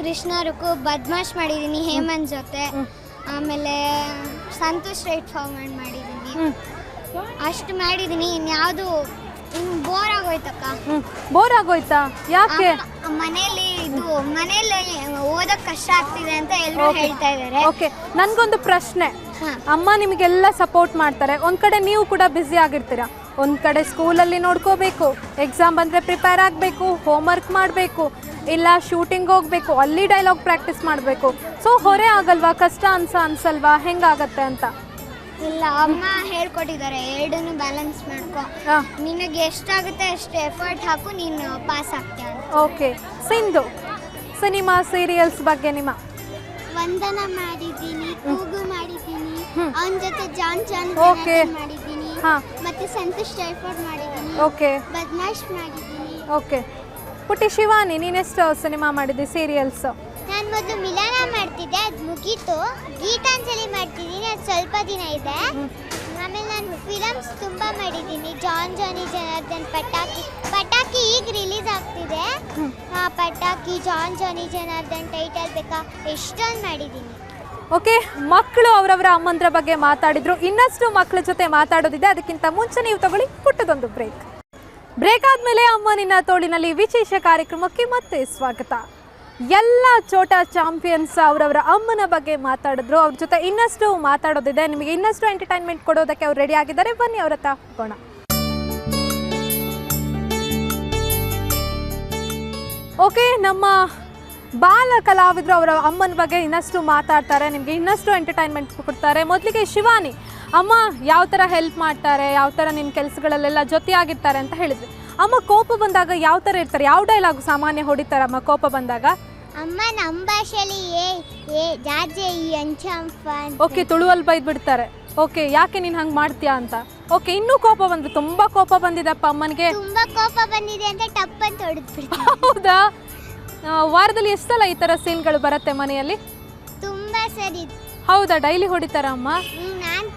B: ಕೃಷ್ಣ ರುಕು ಬದ್ಮಾಶ್ ಮಾಡಿದ್ದೀನಿ ಹೇಮಂತ್ ಜೊತೆ. ಆಮೇಲೆ ಸಂತೋಷ್ ರೈಟ್ ಫಾರ್ಮಂಡ್ ಮಾಡಿದ್ದೀನಿ ಅಷ್ಟು ಮಾಡಿದ್ದೀನಿ ಇನ್ಯಾವುದು ಬೋರ್ ಆಗೋಯ್ತಕ್ಕ.
A: ಬೋರ್ ಆಗೋಯ್ತಾ? ಯಾಕೆ?
B: ಮನೆಯಲ್ಲಿ ಇದು ಮನೆಯಲ್ಲಿ ಓದಕ್ ಕಷ್ಟ ಆಗ್ತಿದೆ ಅಂತ ಎಲ್ಲರೂ ಹೇಳ್ತಾ ಇದ್ದಾರೆ
A: ಓಕೆ ನನ್ಗೊಂದು ಪ್ರಶ್ನೆ. ಅಮ್ಮ ನಿಮಗೆಲ್ಲ ಸಪೋರ್ಟ್ ಮಾಡ್ತಾರೆ. ಒಂದ್ ಕಡೆ ನೀವು ಕೂಡ ಬ್ಯುಸಿ ಆಗಿರ್ತೀರಾ? ಒಂದು ಕಡೆ ಸ್ಕೂಲಲ್ಲಿ ನೋಡ್ಕೋಬೇಕು ಎಕ್ಸಾಮ್ ಬಂದರೆ ಪ್ರಿಪೇರ್ ಆಗಬೇಕು ಹೋಮ್ವರ್ಕ್ ಮಾಡಬೇಕು. ಇಲ್ಲ ಶೂಟಿಂಗ್ ಹೋಗಬೇಕು ಅಲ್ಲಿ ಡೈಲಾಗ್ ಪ್ರಾಕ್ಟೀಸ್ ಮಾಡಬೇಕು. ಸೊ ಹೊರೆ ಆಗಲ್ವಾ? ಕಷ್ಟ ಅನ್ಸ ಅನ್ಸಲ್ವಾ? ಹೆಂಗಾಗತ್ತೆ ಅಂತ?
B: ಇಲ್ಲ ಅಮ್ಮ ಹೇಳ್ಕೊಟ್ಟಿದ್ದಾರೆ ಎರಡನ್ನು ಬ್ಯಾಲೆನ್ಸ್ ಮಾಡ್ಕೊ. ನಿನಗೆ ಎಷ್ಟಾಗುತ್ತೆ ಅಷ್ಟು ಎಫರ್ಟ್ ಹಾಕು ನೀನು ಪಾಸ್ ಆಗ್ತೀಯ
A: ಓಕೆ ಸಿಂಧು ಸಿನಿಮಾ ಸೀರಿಯಲ್ಸ್ ಬಗ್ಗೆ ನಿಮ್ಮ?
B: ವಂದನ ಮಾಡಿದ್ದೀನಿ ಕೂಗು ಮಾಡಿದ್ದೀನಿ. ಅವನ ಜೊತೆ ಜಾನ್ ಜಾನ್ ಓಕೆ ಮಾಡಿದ್ದೀನಿ
A: ಹಾ.
B: ಮತ್ತೆ ಸಂತೋಷ್ ಟೈಫಾಯ್ಡ್ ಮಾಡಿದ್ದೀನಿ
A: ಓಕೆ
B: ಬದ್ಮಾಶ್ ಮಾಡಿದ್ದೀನಿ.
A: ಓಕೆ ಪುಟ್ಟಿ ಶಿವಾನಿ ನೀನೆಷ್ಟು ಸಿನಿಮಾ ಮಾಡಿದ್ದೆ ಸೀರಿಯಲ್ಸ್
B: ನಾನು ಮೊದಲು ಮಿಲನ ಮಾಡ್ತಿದ್ದೆ ಅದು ಮುಗೀತು. ಗೀತಾಂಜಲಿ ಮಾಡ್ತಿದ್ದೀನಿ ಅದು ಸ್ವಲ್ಪ ದಿನ ಇದೆ. ಆಮೇಲೆ ನಾನು ಫಿಲಮ್ಸ್ ತುಂಬ ಮಾಡಿದ್ದೀನಿ. ಜಾನ್ ಜಾನಿ ಜನಾರ್ದನ್ ಪಟಾಕಿ. ಪಟಾಕಿ ಈಗ ರಿಲೀಸ್ ಆಗ್ತಿದೆ. ಆ, ಪಟಾಕಿ ಜಾನ್ ಜಾನಿ ಜನಾರ್ದನ್ ಟೈಟಲ್ ಬೇಕಾ? ಎಷ್ಟೊಂದು ಮಾಡಿದ್ದೀನಿ.
A: ಓಕೆ ಮಕ್ಕಳು ಅವರವರ ಅಮ್ಮಂದ್ರ ಬಗ್ಗೆ ಮಾತಾಡಿದ್ರು. ಇನ್ನಷ್ಟು ಮಕ್ಕಳ ಜೊತೆ ಮಾತಾಡೋದಿದೆ. ಅದಕ್ಕಿಂತ ಮುಂಚೆ ನೀವು ತಗೊಳ್ಳಿ ಪುಟ್ಟದೊಂದು ಬ್ರೇಕ್ ಬ್ರೇಕ್ ಆದಮೇಲೆ ಅಮ್ಮನಿನ ತೋಳಿನಲ್ಲಿ ವಿಶೇಷ ಕಾರ್ಯಕ್ರಮಕ್ಕೆ ಮತ್ತೆ ಸ್ವಾಗತ. ಎಲ್ಲ ಚೋಟಾ ಚಾಂಪಿಯನ್ಸ್ ಅವರವರ ಅಮ್ಮನ ಬಗ್ಗೆ ಮಾತಾಡಿದ್ರು. ಅವ್ರ ಜೊತೆ ಇನ್ನಷ್ಟು ಮಾತಾಡೋದಿದೆ. ನಿಮಗೆ ಇನ್ನಷ್ಟು ಎಂಟರ್ಟೈನ್ಮೆಂಟ್ ಕೊಡೋದಕ್ಕೆ ಅವ್ರು ರೆಡಿ ಆಗಿದ್ದಾರೆ. ಬನ್ನಿ ಅವ್ರ ಹತ್ರ ಓಕೆ ನಮ್ಮ ಬಾಲ ಕಲಾವಿದರು ಅವರ ಅಮ್ಮನ ಬಗ್ಗೆ ಇನ್ನಷ್ಟು ಮಾತಾಡ್ತಾರೆ. ನಿಮಗೆ ಇನ್ನಷ್ಟು ಎಂಟರ್ಟೈನ್ಮೆಂಟ್ ಕೊಡ್ತಾರೆ. ಮೊದಲಿಗೆ ಶಿವಾನಿ. ಅಮ್ಮ ಯಾವ ಥರ ಹೆಲ್ಪ್ ಮಾಡ್ತಾರೆ ಯಾವ ಥರ ನಿಮ್ಮ ಕೆಲಸಗಳಲ್ಲೆಲ್ಲ ಜೊತೆಯಾಗಿರ್ತಾರೆ ಅಂತ ಹೇಳಿದ್ವಿ. ಅಮ್ಮ ಕೋಪ ಬಂದಾಗ ಯಾವ ಥರ ಇರ್ತಾರೆ? ಯಾವ ಡೈಲಾಗ್ ಸಾಮಾನ್ಯ ಹೊಡಿತಾರಮ್ಮ ಕೋಪ ಬಂದಾಗ?
B: ಅಮ್ಮ ನಮ್ಮ ಭಾಷೆಯಲ್ಲಿ ಏ ಏ ಜಾಜೆ ಈ ಅಂಚಂಪ ಅಂತ
A: ಓಕೆ ತುಳುವಲ್ಲಿ ಬೈದು ಬಿಡ್ತಾರೆ ಓಕೆ ಯಾಕೆ ನೀನು ಹಂಗೆ ಮಾಡ್ತೀಯಾ ಅಂತ? ಓಕೆ ಇನ್ನೂ ಕೋಪ ಬಂದು ತುಂಬ ಕೋಪ ಬಂದಿದೆಪ್ಪ ಅಮ್ಮನಿಗೆ.
B: ತುಂಬಾ ಕೋಪ ಬಂದಿದೆ ಅಂತ ಟಪ್ ಅಂತ
A: ಹೌದಾ? ಆ, ವಾರದಲ್ಲಿ ಎಷ್ಟು ಸಲ ಈ ಥರ ಸೀನ್ಗಳು ಬರುತ್ತೆ ಮನೆಯಲ್ಲಿ?
B: ತುಂಬಾ ಸರಿ.
A: ಹೌದಾ ಡೈಲಿ ಹೊಡಿತಾರ ಅಮ್ಮ?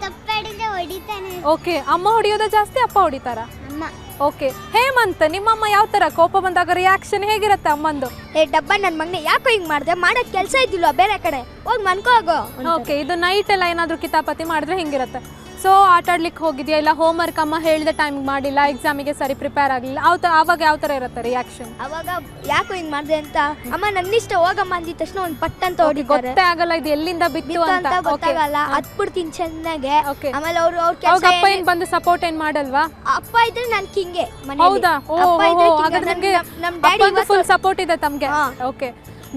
B: ತಪ್ಪಾಡಿದ್ರೆ ಹೊಡಿತಾನೆ.
A: ಓಕೆ ಅಮ್ಮ ಹೊಡಿಯೋದ ಜಾಸ್ತಿ ಅಪ್ಪ ಹೊಡಿತಾರ?
B: ಅಮ್ಮ.
A: ಓಕೆ ಹೇಮಂತ್ ನಿಮ್ಮಮ್ಮ ಯಾವ ತರ ಕೋಪ ಬಂದಾಗ ರಿಯಾಕ್ಷನ್ ಹೇಗಿರುತ್ತೆ ಅಮ್ಮಂದು?
C: ಏ ಡಬ್ಬ ನನ್ನ ಮಗನೇ ಯಾಕೋ ಹಿಂಗ್ ಮಾಡಿದೆ? ಮಾಡೋಕ್ ಕೆಲಸ ಇದ್ದಿಲ್ವಾ ಬೇರೆ ಕಡೆ? ಹೋಗಿ ಹೋಗೋ.
A: ಓಕೆ ಇದು ನೈಟ್ ಎಲ್ಲ ಏನಾದ್ರೂ ಕಿತಾಪತಿ ಮಾಡಿದ್ರೆ ಹಿಂಗಿರುತ್ತೆ? ಸೊ ಆಟ ಆಡ್ಲಿಕ್ಕೆ ಹೋಗಿದ್ಯಾ? ಇಲ್ಲ ಹೋಮ್ವರ್ಕ್ ಅಮ್ಮ ಹೇಳಿದ ಟೈಮ್ ಮಾಡಿಲ್ಲ ಎಕ್ಸಾಮಿಗೆ ಸರಿ ಪ್ರಿಪೇರ್ ಆಗಲಿಲ್ಲ. ಅವ ಆವಾಗ ಯಾವ ಥರ ಇರುತ್ತೆ ರಿಯಾಕ್ಷನ್
C: ಅವಾಗ ಯಾಕೋ ಹಿಂಗ್ ಮಾಡಿದೆ ಅಂತ? ಅಮ್ಮ ನನ್ನಿಷ್ಟ ಹೋಗಮ್ಮ ಅಂದಿದ ತಕ್ಷಣ ಒಂದು ಪಟ್ ಅಂತ ಹೊಡಿತಾರೆ
A: ಗೊತ್ತೇ ಆಗಲ್ಲ ಇದು ಎಲ್ಲಿಂದ ಬಿತ್ತು ಅಂತ.
C: ಅಂತ
A: ಓಕೆ
C: ಗೊತ್ತಾಗಲ್ಲ. ಹತ್ಬಿಡ್ತೀನಿ ಚೆನ್ನಾಗೆ.
A: Okay.
C: ಆಮೇಲೆ ಅವ್ರು ಅವ್ರ
A: ಅವಾಗ ಅಪ್ಪ ಏನ್ ಬಂದು ಸಪೋರ್ಟ್ ಏನ್ ಮಾಡಲ್ವಾ?
C: ಅಪ್ಪ ಇದ್ರೆ ನನ್ ಕಿಂಗೆ
A: ಹೌದಾ? ಓ
C: ಅಪ್ಪ ಇದ್ರೆ ಕಿಂಗೆ.
A: ಹಾಗಾದ್ರೆ ನಿಮ್ಗೆ
C: ನಮ್- ನಮ್ ಡ್ಯಾಡಿ
A: ಫುಲ್ ಸಪೋರ್ಟ್ ಇದೆ ತಮ್ಗೆ.
C: ಹಾ.
A: ಓಕೆ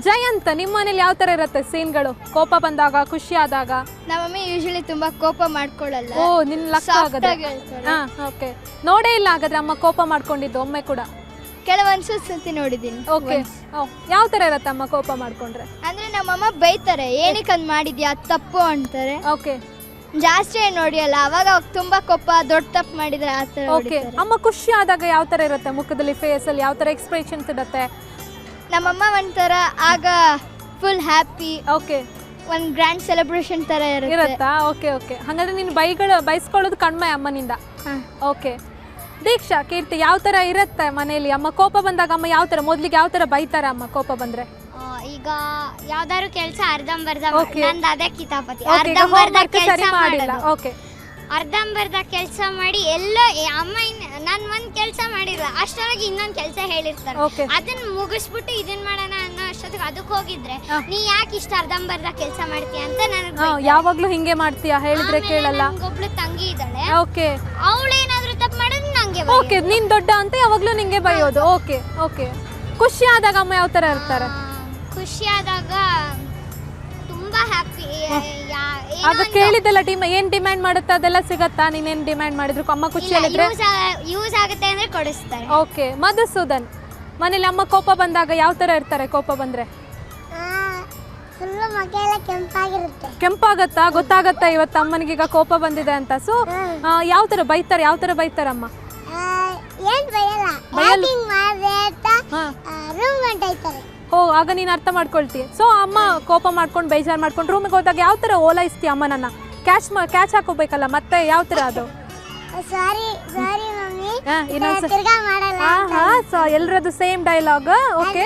A: ಜಯಂತ್ ನಿಮ್ಮ ಮನೇಲಿ ಯಾವ ತರ ಇರುತ್ತೆ ಸೀನ್ಗಳು? ಕೋಪ ಬಂದಾಗ ಖುಷಿ ಆದಾಗ?
B: ನಮ್ಮಮ್ಮಿ ಯೂಶಲಿ ತುಂಬಾ ಕೋಪ ಮಾಡ್ಕೊಳ್ಳಲ್ಲ.
A: ಓ ನಿನ್ ಲಕ್ಕ
B: Soft
A: ಆಗದೆ?
B: ಆಗಿ ಹೇಳ್ತಾರೆ.
A: ಹಾ ಓಕೆ ನೋಡೇ ಇಲ್ಲ ಹಾಗಾದ್ರೆ ಅಮ್ಮ ಕೋಪ ಮಾಡ್ಕೊಂಡಿದ್ದು ಒಮ್ಮೆ ಕೂಡ.
B: ಕೆಲವೊಂದು ಸತಿ ನೋಡಿದೀನಿ
A: ಓಕೆ ಯಾವ ತರ ಇರತ್ತೆ ಅಮ್ಮ ಕೋಪ ಮಾಡ್ಕೊಂಡ್ರೆ?
B: ಅಂದ್ರೆ ನಮ್ಮಮ್ಮ ಬೈತಾರೆ ಏನಕ್ಕೆ ಅದ್ ಮಾಡಿದ್ಯಾ ಅದ್ ತಪ್ಪು ಅಂತಾರೆ.
A: ಓಕೆ
B: ಜಾಸ್ತಿ ಏನ್ ನೋಡಿಯಲ್ಲ ಅವಾಗ ಅವಾಗ ತುಂಬಾ ಕೋಪ ದೊಡ್ಡ ತಪ್ಪು ಮಾಡಿದ್ರೆ ಆ ತರ
A: ಓಕೆ
B: ಹೊಡಿತಾರೆ.
A: ಅಮ್ಮ ಖುಷಿ ಆದಾಗ ಯಾವ ತರ ಇರುತ್ತೆ ಮುಖದಲ್ಲಿ ಫೇಸ್ ಅಲ್ಲಿ ಯಾವ ತರ ಎಕ್ಸ್ಪ್ರೆಷನ್ಸ್ ಇರುತ್ತೆ?
B: ನಮ್ಮಮ್ಮ ಒಂಥರ ಆಗ ಫುಲ್ ಹ್ಯಾಪಿ
A: ಓಕೆ
B: ಒಂದು ಗ್ರ್ಯಾಂಡ್ ಸೆಲೆಬ್ರೇಷನ್ ತರ ಇರುತ್ತೆ.
A: ಇರುತ್ತಾ? ಓಕೆ ಓಕೆ ಹಾಗಾದ್ರೆ ನೀನು ಬೈಗಳು ಬೈಸ್ಕೊಳ್ಳೋದು ಕಣ್ಮೆ ಅಮ್ಮನಿಂದ.
B: ಹಾ.
A: ಓಕೆ ದೀಕ್ಷಾ ಕೀರ್ತಿ ಯಾವ ಥರ ಇರುತ್ತೆ ಮನೆಯಲ್ಲಿ ಅಮ್ಮ ಕೋಪ ಬಂದಾಗ ಅಮ್ಮ ಯಾವ ಥರ ಮೊದ್ಲಿಗೆ ಯಾವ ಥರ ಬೈತಾರೆ ಅಮ್ಮ ಕೋಪ ಬಂದರೆ?
B: ಆ, ಈಗ ಯಾವ್ದಾದ್ರು ಕೆಲಸ ಅರ್ಧಂಬರ್ಧ
A: Okay.
B: ನಂದು ಅದೇ ಕಿತಾಪತಿ.
A: ಓಕೆ ಈಗ
B: ಅರ್ಧಂಬರ್ಧ ಕೆಲಸ
A: ಸರಿ ಮಾಡಿಲ್ಲ.
B: ಮಾಡಿಲ್ಲ
A: ಓಕೆ
B: ಅರ್ಧಂಬರ್ಧ ಕೆಲಸ ಮಾಡಿ ಎಲ್ಲೋ ಏ, ಅಮ್ಮ ಇನ್ ಕೆಲಸ ಮಾಡಿಲ್ಲ. ಅಷ್ಟರಾಗಿ ಇನ್ನೊಂದು ಕೆಲಸ ಹೇಳಿರ್ತಾರೆ.
A: Okay.
B: ಅದನ್ನ ಮುಗಿಸ್ಬಿಟ್ಟು ಇದನ್ನ ಮಾಡೋಣ ಅನ್ನೋ ಅಷ್ಟೊತ್ತಿಗೆ ಅದಕ್ಕೆ ಹೋಗಿದ್ರೆ ನೀ ಯಾಕೆ ಇಷ್ಟ ಅರ್ಧಂಬರ್ಧ ಕೆಲಸ ಮಾಡ್ತೀಯ? ಅಂತ ನನಗೆ
A: ಯಾವಾಗ್ಲೂ ಯಾವಾಗಲೂ ಹಿಂಗೆ ಮಾಡ್ತೀಯಾ? ಹೇಳಿದ್ರೆ ಕೇಳಲ್ಲ.
B: ಒಬ್ಳು ತಂಗಿ ಇದ್ದಾಳೆ.
A: ಓಕೆ
B: ಅವಳೇನಾದ್ರೂ ತಪ್ಪು ಮಾಡಿದ್ರೆ ನಂಗೆ
A: ಓಕೆ ನೀನ್ ದೊಡ್ಡ ಅಂತ ಯಾವಾಗ್ಲೂ ನಿಂಗೆ ಬೈಯೋದು. ಓಕೆ ಓಕೆ ಖುಷಿ ಆದಾಗ ಅಮ್ಮ ಯಾವ ತರ ಇರ್ತಾರೆ?
B: ಖುಷಿ ಆದಾಗ ತುಂಬಾ ಹ್ಯಾಪಿ
A: ಆಗ ಕೇಳಿದ್ದಲ್ಲ ಡಿಮ ಏನ್ ಡಿಮ್ಯಾಂಡ್ ಮಾಡುತ್ತೆ ಅದೆಲ್ಲ ಸಿಗತ್ತಾ? ನೀನೇನ್ ಡಿಮ್ಯಾಂಡ್ ಮಾಡಿದ್ರು? ಅಮ್ಮ ಖುಷಿಯಲ್ಲಿದ್ರೆ
B: ಯೂಸ್ ಆಗುತ್ತೆ ಅಂದ್ರೆ ಕೊಡಿಸ್ತಾರೆ.
A: ಓಕೆ ಮಧುಸೂದನ್ ಮನೇಲಿ ಅಮ್ಮ ಕೋಪ ಬಂದಾಗ ಯಾವ ತರ ಇರ್ತಾರೆ ಕೋಪ ಬಂದ್ರೆ?
B: ಕೆಂಪಾಗಿರುತ್ತೆ.
A: ಕೆಂಪಾಗತ್ತಾ? ಗೊತ್ತಾಗತ್ತಾ ಇವತ್ತು ಅಮ್ಮನಿಗೆ ಈಗ ಕೋಪ ಬಂದಿದೆ ಅಂತ? ಸೊ ಯಾವ ತರ ಬೈತಾರೆ ಯಾವ ತರ ಬೈತಾರಮ್ಮ
B: ಏನ್ ಬೈಯಲ್ಲ ಮಾಡಿದೆ ಅಂತ ರೂಮ್ ಹೊಂಟೈತಾರೆ
A: ಓ ಆಗ ನೀನು ಅರ್ಥ ಮಾಡ್ಕೊಳ್ತೀಯ ಸೊ ಅಮ್ಮ ಕೋಪ ಮಾಡ್ಕೊಂಡು ಬೇಜಾರು ಮಾಡ್ಕೊಂಡು ರೂಮಿಗೆ ಹೋದಾಗ ಯಾವ ಥರ ಓಲೈಸ್ತೀಯ ಅಮ್ಮನನ್ನ ಕ್ಯಾಚ್ ಮಾ ಕ್ಯಾಚ್ ಹಾಕೋಬೇಕಲ್ಲ ಮತ್ತೆ ಯಾವ ಥರ ಅದು?
B: Sorry sorry mummy. ಮಾಡಲ್ಲ
A: ಹಾ ಹಾ ಸೊ ಎಲ್ಲರದ್ದು ಸೇಮ್ ಡೈಲಾಗ್ ಓಕೆ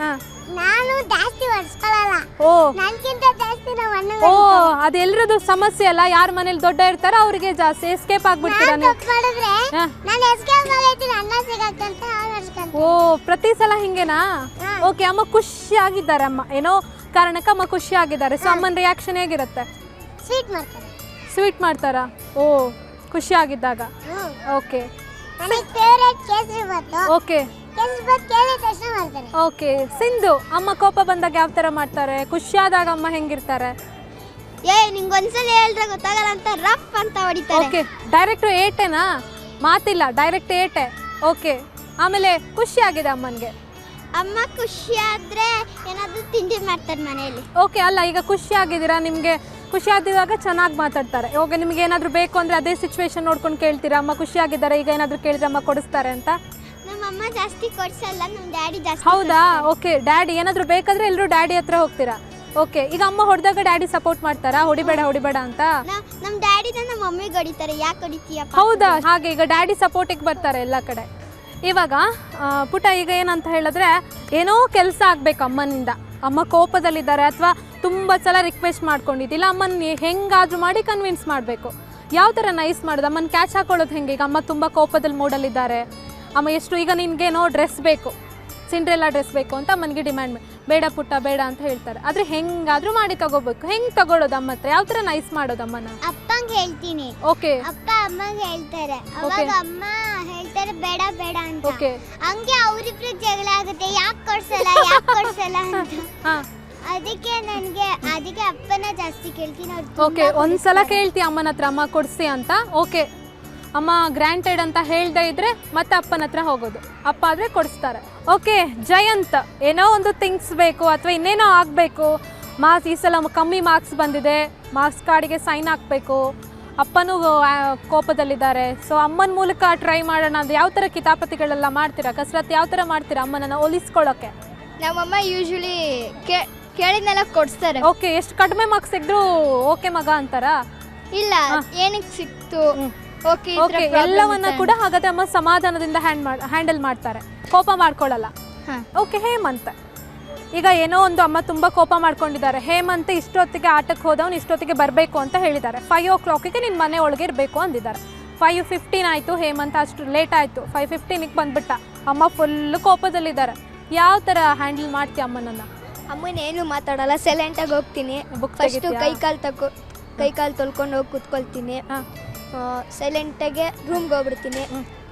A: ಹಾ.
B: ನಾನು ಜಾಸ್ತಿ ಒಡ್ಸ್ಕೊಳಲ್ಲ
A: ಓ.
B: ನನ್ಗಿಂತ ಜಾಸ್ತಿ ನಮ್ಮ ಅಣ್ಣ
A: ಓ ಅದೆಲ್ಲರದು ಸಮಸ್ಯೆ ಅಲ್ಲ? ಯಾರ ಮನೇಲಿ ದೊಡ್ಡ ಇರ್ತಾರ ಅವರಿಗೆ ಜಾಸ್ತಿ ಎಸ್ಕೇಪ್ ಆಗ್ಬಿಡ್ತೀರಾ ನೀವು?
B: ತಪ್ಪು ಮಾಡಿದ್ರೆ
A: ಹಾ.
B: ನಾನು ಎಸ್ಕೇಪ್ ಆಗೈತೀನಿ ಅಣ್ಣ ಸಿಗಕ್ಕಂತ ಹೊಡ್ಸ್ಕೊಂತ
A: ಓ ಪ್ರತಿ ಸಲ ಹಿಂಗೇನಾ? ಓಕೆ ಅಮ್ಮ ಖುಷಿ ಆಗಿದ್ದಾರೆ ಅಮ್ಮ. ಏನೋ ಕಾರಣಕ್ಕೆ ಅಮ್ಮ ಖುಷಿ ಆಗಿದ್ದಾರೆ ಸೊ ಅಮ್ಮನ ರಿಯಾಕ್ಷನ್ ಹೇಗಿರುತ್ತೆ?
B: ಸ್ವೀಟ್ ಮಾಡ್ತಾರೆ.
A: ಸ್ವೀಟ್ ಮಾಡ್ತಾರಾ? ಓ ಖುಷಿ ಆಗಿದ್ದಾಗ
B: ಹ್ಞೂ
A: ಓಕೆ
B: ನನಗೆ favourite kesari bath
A: okay okay Sindhu ಅಮ್ಮ ಕೋಪ ಬಂದಾಗ ಯಾವ ಥರ ಮಾಡ್ತಾರೆ? ಖುಷಿಯಾದಾಗ ಅಮ್ಮ ಹೆಂಗಿರ್ತಾರೆ?
B: ಏ ನಿಂಗೆ ಒಂದ್ಸಲ ಹೇಳಿದ್ರೆ ಗೊತ್ತಾಗಲ್ಲ ಅಂತ ರಫ್ ಅಂತ ಹೊಡಿತಾರೆ.
A: ಓಕೆ ಡೈರೆಕ್ಟ್ ಏಟೆನಾ? ಮಾತಿಲ್ಲ ಡೈರೆಕ್ಟ್ ಏಟೆ. ಓಕೆ ಆಮೇಲೆ ಖುಷಿ ಆಗಿದೆ ಅಮ್ಮನಿಗೆ?
B: ಅಮ್ಮ ಖುಷಿ ಆದ್ರೆ ಏನಾದ್ರೂ ತಿಂಡಿ ಮಾಡ್ತಾರೆ ಮನೆಯಲ್ಲಿ.
A: ಓಕೆ ಅಲ್ಲ ಈಗ ಖುಷಿ ಆಗಿದ್ದೀರಾ? ನಿಮಗೆ ಖುಷಿ ಆಗಿದ್ದಾಗ ಚೆನ್ನಾಗಿ ಮಾತಾಡ್ತಾರೆ. ಓಕೆ ನಿಮ್ಗೆ ಏನಾದರೂ ಬೇಕು ಅಂದರೆ ಅದೇ ಸಿಚುವೇಶನ್ ನೋಡ್ಕೊಂಡು ಕೇಳ್ತೀರಾ? ಅಮ್ಮ ಖುಷಿ ಆಗಿದ್ದಾರೆ ಈಗ ಏನಾದರೂ ಕೇಳಿದ್ರೆ ಅಮ್ಮ ಕೊಡಿಸ್ತಾರೆ ಅಂತ?
B: ನಮ್ಮ ಅಮ್ಮ ಜಾಸ್ತಿ ಕೊಡ್ಸಲ್ಲ ನಮ್ಮ ಡ್ಯಾಡಿ ಜಾಸ್ತಿ
A: ಹೌದಾ? ಓಕೆ ಡ್ಯಾಡಿ ಏನಾದರೂ ಬೇಕಾದ್ರೆ ಎಲ್ಲರೂ ಡ್ಯಾಡಿ ಹತ್ರ ಹೋಗ್ತೀರಾ? ಓಕೆ ಈಗ ಅಮ್ಮ ಹೊಡೆದಾಗ ಡ್ಯಾಡಿ ಸಪೋರ್ಟ್ ಮಾಡ್ತಾರಾ? ಹೊಡಿಬೇಡ ಹೊಡಿಬೇಡ ಅಂತ?
B: ನಮ್ಮ ಡ್ಯಾಡಿನ ನಮ್ಮ ಮಮ್ಮಿಗೆ ಹೊಡಿತಾರೆ ಯಾಕೆ ಹೊಡಿತೀಯಪ್ಪ?
A: ಹೌದಾ? ಹಾಗೆ ಈಗ ಡ್ಯಾಡಿ ಸಪೋರ್ಟಿಗೆ ಬರ್ತಾರೆ ಎಲ್ಲ ಕಡೆ. ಇವಾಗ ಆ, ಪುಟ ಈಗ ಏನಂತ ಹೇಳಿದ್ರೆ ಏನೋ ಕೆಲಸ ಆಗ್ಬೇಕು ಅಮ್ಮನಿಂದ. ಅಮ್ಮ ಕೋಪದಲ್ಲಿದ್ದಾರೆ ಅಥವಾ ತುಂಬ ಸಲ ರಿಕ್ವೆಸ್ಟ್ ಮಾಡ್ಕೊಂಡಿದ್ದಿಲ್ಲ ಅಮ್ಮನ ಹೆಂಗಾದ್ರೂ ಮಾಡಿ ಕನ್ವಿನ್ಸ್ ಮಾಡಬೇಕು. ಯಾವ ಥರ ನೈಸ್ ಮಾಡೋದು? ಅಮ್ಮನ ಕ್ಯಾಚ್ ಹಾಕೊಳ್ಳೋದು ಹೆಂಗೆ? ಈಗ ಅಮ್ಮ ತುಂಬ ಕೋಪದಲ್ಲಿ ಮೂಡಲ್ಲಿದ್ದಾರೆ ಅಮ್ಮ ಎಷ್ಟು ಈಗ ನಿನಗೇನೋ ಡ್ರೆಸ್ ಬೇಕು ಸಿಂಡ್ರೆಲ್ಲ ಡ್ರೆಸ್ ಬೇಕು ಅಂತ ಅಮ್ಮನಿಗೆ ಡಿಮ್ಯಾಂಡ್ ಬೇಡ ಪುಟ್ಟ ಬೇಡ ಅಂತ ಹೇಳ್ತಾರೆ. ಆದರೆ ಹೆಂಗಾದರೂ ಮಾಡಿ ತಗೋಬೇಕು. ಹೆಂಗೆ ತಗೊಳ್ಳೋದು ಅಮ್ಮ ಹತ್ರ? ಯಾವ ಥರ ನೈಸ್ ಮಾಡೋದು ಅಮ್ಮನ?
B: ಅಪ್ಪಂಗೆ ಹೇಳ್ತೀನಿ.
A: ಓಕೆ
B: ಅಪ್ಪ ಅಮ್ಮಂಗೆ ಹೇಳ್ತಾರೆ. ಅವಾಗ ಅಮ್ಮ ಹೇಳ್ತಾರೆ ಬೇಡ ಬೇಡ ಅಂತ.
A: ಓಕೆ
B: ಹಂಗೆ ಅವ್ರಿಬ್ರಿಗೆ ಜಗಳ ಆಗುತ್ತೆ. ಯಾಕೆ ಕೊಡ್ಸಲ್ಲ ಯಾಕೆ ಕೊಡ್ಸಲ್ಲ ಅಂತ.
A: ಹಾಂ.
B: ಅದಕ್ಕೆ ನನಗೆ ಅದಕ್ಕೆ ಅಪ್ಪನ ಜಾಸ್ತಿ ಕೇಳ್ತೀನಿ
A: ಓಕೆ ಒಂದ್ಸಲ. ಕೇಳ್ತಿ ಅಮ್ಮನ ಹತ್ರ ಅಮ್ಮ ಕೊಡಿಸಿ ಅಂತ. ಓಕೆ ಅಮ್ಮ ಗ್ರ್ಯಾಂಟೆಡ್ ಅಂತ ಹೇಳ್ದೇ ಇದ್ರೆ ಮತ್ತೆ ಅಪ್ಪನ ಹತ್ರ ಹೋಗೋದು. ಅಪ್ಪ ಆದರೆ ಕೊಡಿಸ್ತಾರೆ. ಓಕೆ ಜಯಂತ್ ಏನೋ ಒಂದು ಥಿಂಗ್ಸ್ ಬೇಕು ಅಥವಾ ಇನ್ನೇನೋ ಆಗಬೇಕು. ಮಾರ್ಕ್ಸ್ ಈ ಸಲ ಕಮ್ಮಿ ಮಾರ್ಕ್ಸ್ ಬಂದಿದೆ. ಮಾರ್ಕ್ಸ್ ಕಾರ್ಡಿಗೆ ಸೈನ್ ಹಾಕಬೇಕು. ಅಪ್ಪನೂ ಕೋಪದಲ್ಲಿದ್ದಾರೆ. ಸೊ ಅಮ್ಮನ ಮೂಲಕ ಟ್ರೈ ಮಾಡೋಣ ಅಂದ್ರೆ ಯಾವ ಥರ ಕಿತಾಪತಿಗಳೆಲ್ಲ ಮಾಡ್ತೀರಾ? ಕಸರತ್ತು ಯಾವ ಥರ ಮಾಡ್ತೀರಾ ಅಮ್ಮನನ್ನು ಒಲಿಸ್ಕೊಳ್ಳೋಕ್ಕೆ
C: ನಮ್ಮಮ್ಮ ಯೂಶ್ವಲಿ ಕೇಳಿದ್ನೆಲ್ಲ ಕೊಡಿಸ್ತಾರೆ.
A: ಓಕೆ ಎಷ್ಟು ಕಡಿಮೆ ಮಾರ್ಕ್ಸ್ ತೆಗೆದ್ರು ಓಕೆ ಮಗ ಅಂತಾರಾ?
C: ಇಲ್ಲ ಏನಕ್ಕೆ ಸಿಕ್ತು. ಓಕೆ
A: ಎಲ್ಲವನ್ನ ಕೂಡ ಹಾಗಾದ್ರೆ ಅಮ್ಮ ಸಮಾಧಾನದಿಂದ ಹ್ಯಾಂಡ್ ಮಾಡ್ ಹ್ಯಾಂಡಲ್ ಮಾಡ್ತಾರೆ. ಕೋಪ ಮಾಡ್ಕೊಳ್ಳಲ್ಲ ಓಕೆ ಹೇಮಂತ್. ಈಗ ಏನೋ ಒಂದು ಅಮ್ಮ ತುಂಬಾ ಕೋಪ ಮಾಡ್ಕೊಂಡಿದ್ದಾರೆ. ಹೇಮಂತ್ ಇಷ್ಟೊತ್ತಿಗೆ ಆಟಕ್ಕೆ ಹೋದವನು ಇಷ್ಟೊತ್ತಿಗೆ ಬರಬೇಕು ಅಂತ ಹೇಳಿದ್ದಾರೆ. ಫೈವ್ ಓ ಕ್ಲಾಕಿಗೆ ನಿನ್ನ ಮನೆ ಒಳಗೆ ಇರಬೇಕು ಅಂದಿದ್ದಾರೆ. ಫೈವ್ ಫಿಫ್ಟೀನ್ ಆಯಿತು ಹೇಮಂತ ಅಷ್ಟು ಲೇಟ್ ಆಯಿತು. ಫೈವ್ ಫಿಫ್ಟೀನಿಗೆ ಬಂದ್ಬಿಟ್ಟ. ಅಮ್ಮ ಫುಲ್ ಕೋಪದಲ್ಲಿದ್ದಾರೆ. ಯಾವ ಥರ ಹ್ಯಾಂಡಲ್ ಮಾಡ್ತೀಯ ಅಮ್ಮನನ್ನು
C: ಅಮ್ಮನ ಏನು ಮಾತಾಡಲ್ಲ ಸೈಲೆಂಟಾಗಿ ಹೋಗ್ತೀನಿ.
A: ಬುಕ್
C: ಫಸ್ಟು
A: ತೆಗಿತೀಯಾ?
C: ಕೈ ಕಾಲು ತಕೊ ಕೈ ಕಾಲು ತೊಳ್ಕೊಂಡು ಹೋಗಿ ಕೂತ್ಕೊಳ್ತೀನಿ.
A: ಹಾಂ.
C: ಸೈಲೆಂಟಾಗೆ ರೂಮ್ಗೆ ಹೋಗ್ಬಿಡ್ತೀನಿ.